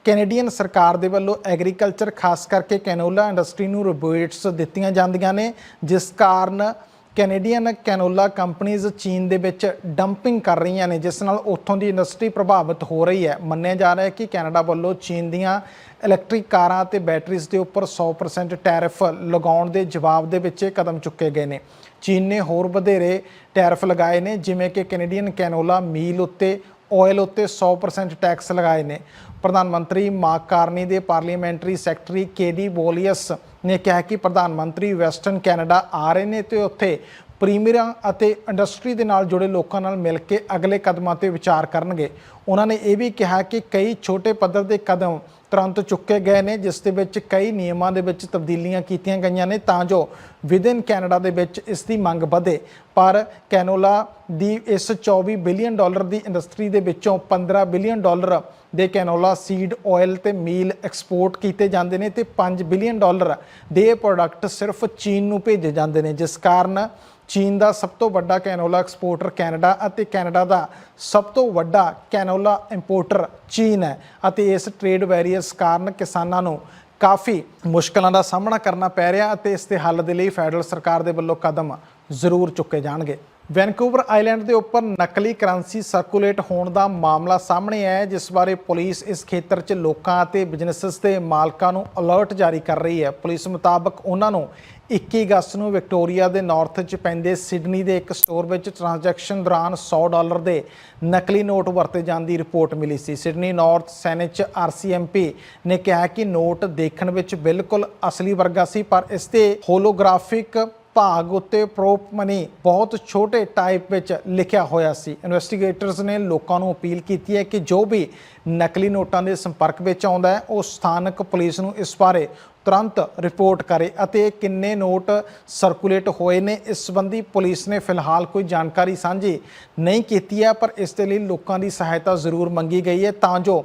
[SPEAKER 1] ਕੈਨੇਡੀਅਨ ਸਰਕਾਰ ਦੇ ਵੱਲੋਂ ਐਗਰੀਕਲਚਰ, ਖਾਸ ਕਰਕੇ ਕੈਨੋਲਾ ਇੰਡਸਟਰੀ ਨੂੰ ਰਿਬੇਟਸ ਦਿੱਤੀਆਂ ਜਾਂਦੀਆਂ ਨੇ, ਜਿਸ ਕਾਰਨ ਕੈਨੇਡੀਅਨ ਕੈਨੋਲਾ ਕੰਪਨੀਆਂ ਚੀਨ ਦੇ ਵਿੱਚ ਡੰਪਿੰਗ ਕਰ ਰਹੀਆਂ ਨੇ, ਜਿਸ ਨਾਲ ਉੱਥੋਂ ਦੀ ਇੰਡਸਟਰੀ ਪ੍ਰਭਾਵਿਤ ਹੋ ਰਹੀ ਹੈ। ਮੰਨਿਆ ਜਾ ਰਿਹਾ ਹੈ ਕਿ ਕੈਨੇਡਾ ਵੱਲੋਂ ਚੀਨ ਦੀਆਂ ਇਲੈਕਟ੍ਰਿਕ ਕਾਰਾਂ ਅਤੇ ਬੈਟਰੀਜ਼ ਦੇ ਉੱਪਰ 100% ਟੈਰਿਫ ਲਗਾਉਣ ਦੇ ਜਵਾਬ ਦੇ ਵਿੱਚ ਇਹ ਕਦਮ ਚੁੱਕੇ ਗਏ ਨੇ। ਚੀਨ ਨੇ ਹੋਰ ਵਧੇਰੇ ਟੈਰਿਫ ਲਗਾਏ ਨੇ, ਜਿਵੇਂ ਕਿ ਕੈਨੇਡੀਅਨ ਕੈਨੋਲਾ ਮੀਲ ਉੱਤੇ ਆਇਲ ਉੱਤੇ 100% ਟੈਕਸ ਲਗਾਏ ਨੇ। ਪ੍ਰਧਾਨ ਮੰਤਰੀ ਮਾਰਕ ਕਾਰਨੀ ਦੇ ਪਾਰਲੀਮੈਂਟਰੀ ਸੈਕਟਰੀ ਕੇਡੀ ਬੋਲੀਅਸ ਨੇ ਕਿਹਾ ਕਿ ਪ੍ਰਧਾਨ ਮੰਤਰੀ ਵੈਸਟਰਨ ਕੈਨੇਡਾ ਆ ਰਹੇ ਨੇ ਤੇ ਉੱਥੇ ਪ੍ਰੀਮੀਅਰਾਂ ਅਤੇ ਇੰਡਸਟਰੀ ਦੇ ਨਾਲ ਜੁੜੇ ਲੋਕਾਂ ਨਾਲ ਮਿਲ ਕੇ ਅਗਲੇ ਕਦਮਾਂ ਤੇ ਵਿਚਾਰ ਕਰਨਗੇ। ਉਹਨਾਂ ਨੇ ਇਹ ਵੀ ਕਿਹਾ ਕਿ ਕਈ ਛੋਟੇ ਪੱਧਰ ਦੇ ਕਦਮ ਤੁਰੰਤ ਚੁੱਕੇ ਗਏ ਨੇ, ਜਿਸ ਦੇ ਵਿੱਚ ਕਈ ਨਿਯਮਾਂ ਦੇ ਵਿੱਚ ਤਬਦੀਲੀਆਂ ਕੀਤੀਆਂ ਗਈਆਂ ਨੇ, ਤਾਂ ਜੋ ਵਿਦਿਨ ਕੈਨੇਡਾ ਦੇ ਵਿੱਚ ਇਸ ਦੀ ਮੰਗ ਵਧੇ। ਪਰ ਕੈਨੋਲਾ ਦੀ ਇਸ 24 ਬਿਲੀਅਨ ਡਾਲਰ ਦੀ ਇੰਡਸਟਰੀ ਦੇ ਵਿੱਚੋਂ 15 ਬਿਲੀਅਨ ਡਾਲਰ ਦੇ ਕੈਨੋਲਾ ਸੀਡ ਆਇਲ ਤੇ ਮੀਲ ਐਕਸਪੋਰਟ ਕੀਤੇ ਜਾਂਦੇ ਨੇ ਤੇ 5 ਬਿਲੀਅਨ ਡਾਲਰ ਦੇ ਪ੍ਰੋਡਕਟ ਸਿਰਫ ਚੀਨ ਨੂੰ ਭੇਜੇ ਜਾਂਦੇ ਨੇ, ਜਿਸ ਕਾਰਨ ਚੀਨ ਦਾ ਸਭ ਤੋਂ ਵੱਡਾ ਕੈਨੋਲਾ ਐਕਸਪੋਰਟਰ ਕੈਨੇਡਾ ਅਤੇ ਕੈਨੇਡਾ ਦਾ ਸਭ ਤੋਂ ਵੱਡਾ ਕੈਨੋਲਾ ਇੰਪੋਰਟਰ ਚੀਨ ਹੈ ਅਤੇ ਇਸ ਟ੍ਰੇਡ ਵੈਰੀਅਸ ਕਾਰਨ ਕਿਸਾਨਾਂ ਨੂੰ ਕਾਫੀ ਮੁਸ਼ਕਲਾਂ ਦਾ ਸਾਹਮਣਾ ਕਰਨਾ ਪੈ ਰਿਹਾ ਅਤੇ ਇਸ ਦੇ ਹੱਲ ਦੇ ਲਈ ਫੈਡਰਲ ਸਰਕਾਰ ਦੇ ਵੱਲੋਂ ਕਦਮ ਜ਼ਰੂਰ ਚੁੱਕੇ ਜਾਣਗੇ। ਵੈਨਕੂਵਰ ਆਈਲੈਂਡ ਦੇ ਉੱਪਰ ਨਕਲੀ ਕਰੰਸੀ ਸਰਕੂਲੇਟ ਹੋਣ ਦਾ ਮਾਮਲਾ ਸਾਹਮਣੇ ਆਇਆ ਹੈ, ਜਿਸ ਬਾਰੇ ਪੁਲਿਸ ਇਸ ਖੇਤਰ 'ਚ ਲੋਕਾਂ ਅਤੇ ਬਿਜ਼ਨੈਸਸ ਦੇ ਮਾਲਕਾਂ ਨੂੰ ਅਲਰਟ ਜਾਰੀ ਕਰ ਰਹੀ ਹੈ। ਪੁਲਿਸ ਮੁਤਾਬਕ ਉਹਨਾਂ ਨੂੰ 21 ਅਗਸਤ ਨੂੰ ਵਿਕਟੋਰੀਆ ਦੇ ਨਾਰਥ 'ਚ ਪੈਂਦੇ ਸਿਡਨੀ ਦੇ ਇੱਕ ਸਟੋਰ ਵਿੱਚ ਟ੍ਰਾਂਜੈਕਸ਼ਨ ਦੌਰਾਨ 100 ਡਾਲਰ ਦੇ ਨਕਲੀ ਨੋਟ ਵਰਤੇ ਜਾਣ ਦੀ ਰਿਪੋਰਟ ਮਿਲੀ ਸੀ। ਸਿਡਨੀ ਨਾਰਥ ਸੈਨੇਚ ਆਰਸੀਐਮਪੀ ਨੇ ਕਿਹਾ ਕਿ ਨੋਟ ਦੇਖਣ ਵਿੱਚ ਬਿਲਕੁਲ ਅਸਲੀ ਵਰਗਾ ਸੀ, ਪਰ ਇਸ ਤੇ ਹੋਲੋਗ੍ਰਾਫਿਕ ਭਾਗ ਉੱਤੇ ਪ੍ਰੋਪ ਮਨੀ ਬਹੁਤ ਛੋਟੇ ਟਾਈਪ ਵਿੱਚ ਲਿਖਿਆ ਹੋਇਆ ਸੀ। ਇਨਵੈਸਟੀਗੇਟਰਸ ਨੇ ਲੋਕਾਂ ਨੂੰ ਅਪੀਲ ਕੀਤੀ ਹੈ ਕਿ ਜੋ ਵੀ ਨਕਲੀ ਨੋਟਾਂ ਦੇ ਸੰਪਰਕ ਵਿੱਚ ਆਉਂਦਾ ਹੈ, ਉਹ ਸਥਾਨਕ ਪੁਲਿਸ ਨੂੰ ਇਸ ਬਾਰੇ ਤੁਰੰਤ ਰਿਪੋਰਟ ਕਰੇ ਅਤੇ ਕਿੰਨੇ ਨੋਟ ਸਰਕੂਲੇਟ ਹੋਏ ਨੇ, ਇਸ ਸੰਬੰਧੀ ਪੁਲਿਸ ਨੇ ਫਿਲਹਾਲ ਕੋਈ ਜਾਣਕਾਰੀ ਸਾਂਝੀ ਨਹੀਂ ਕੀਤੀ ਹੈ, ਪਰ ਇਸ ਦੇ ਲਈ ਲੋਕਾਂ ਦੀ ਸਹਾਇਤਾ ਜ਼ਰੂਰ ਮੰਗੀ ਗਈ ਹੈ ਤਾਂ ਜੋ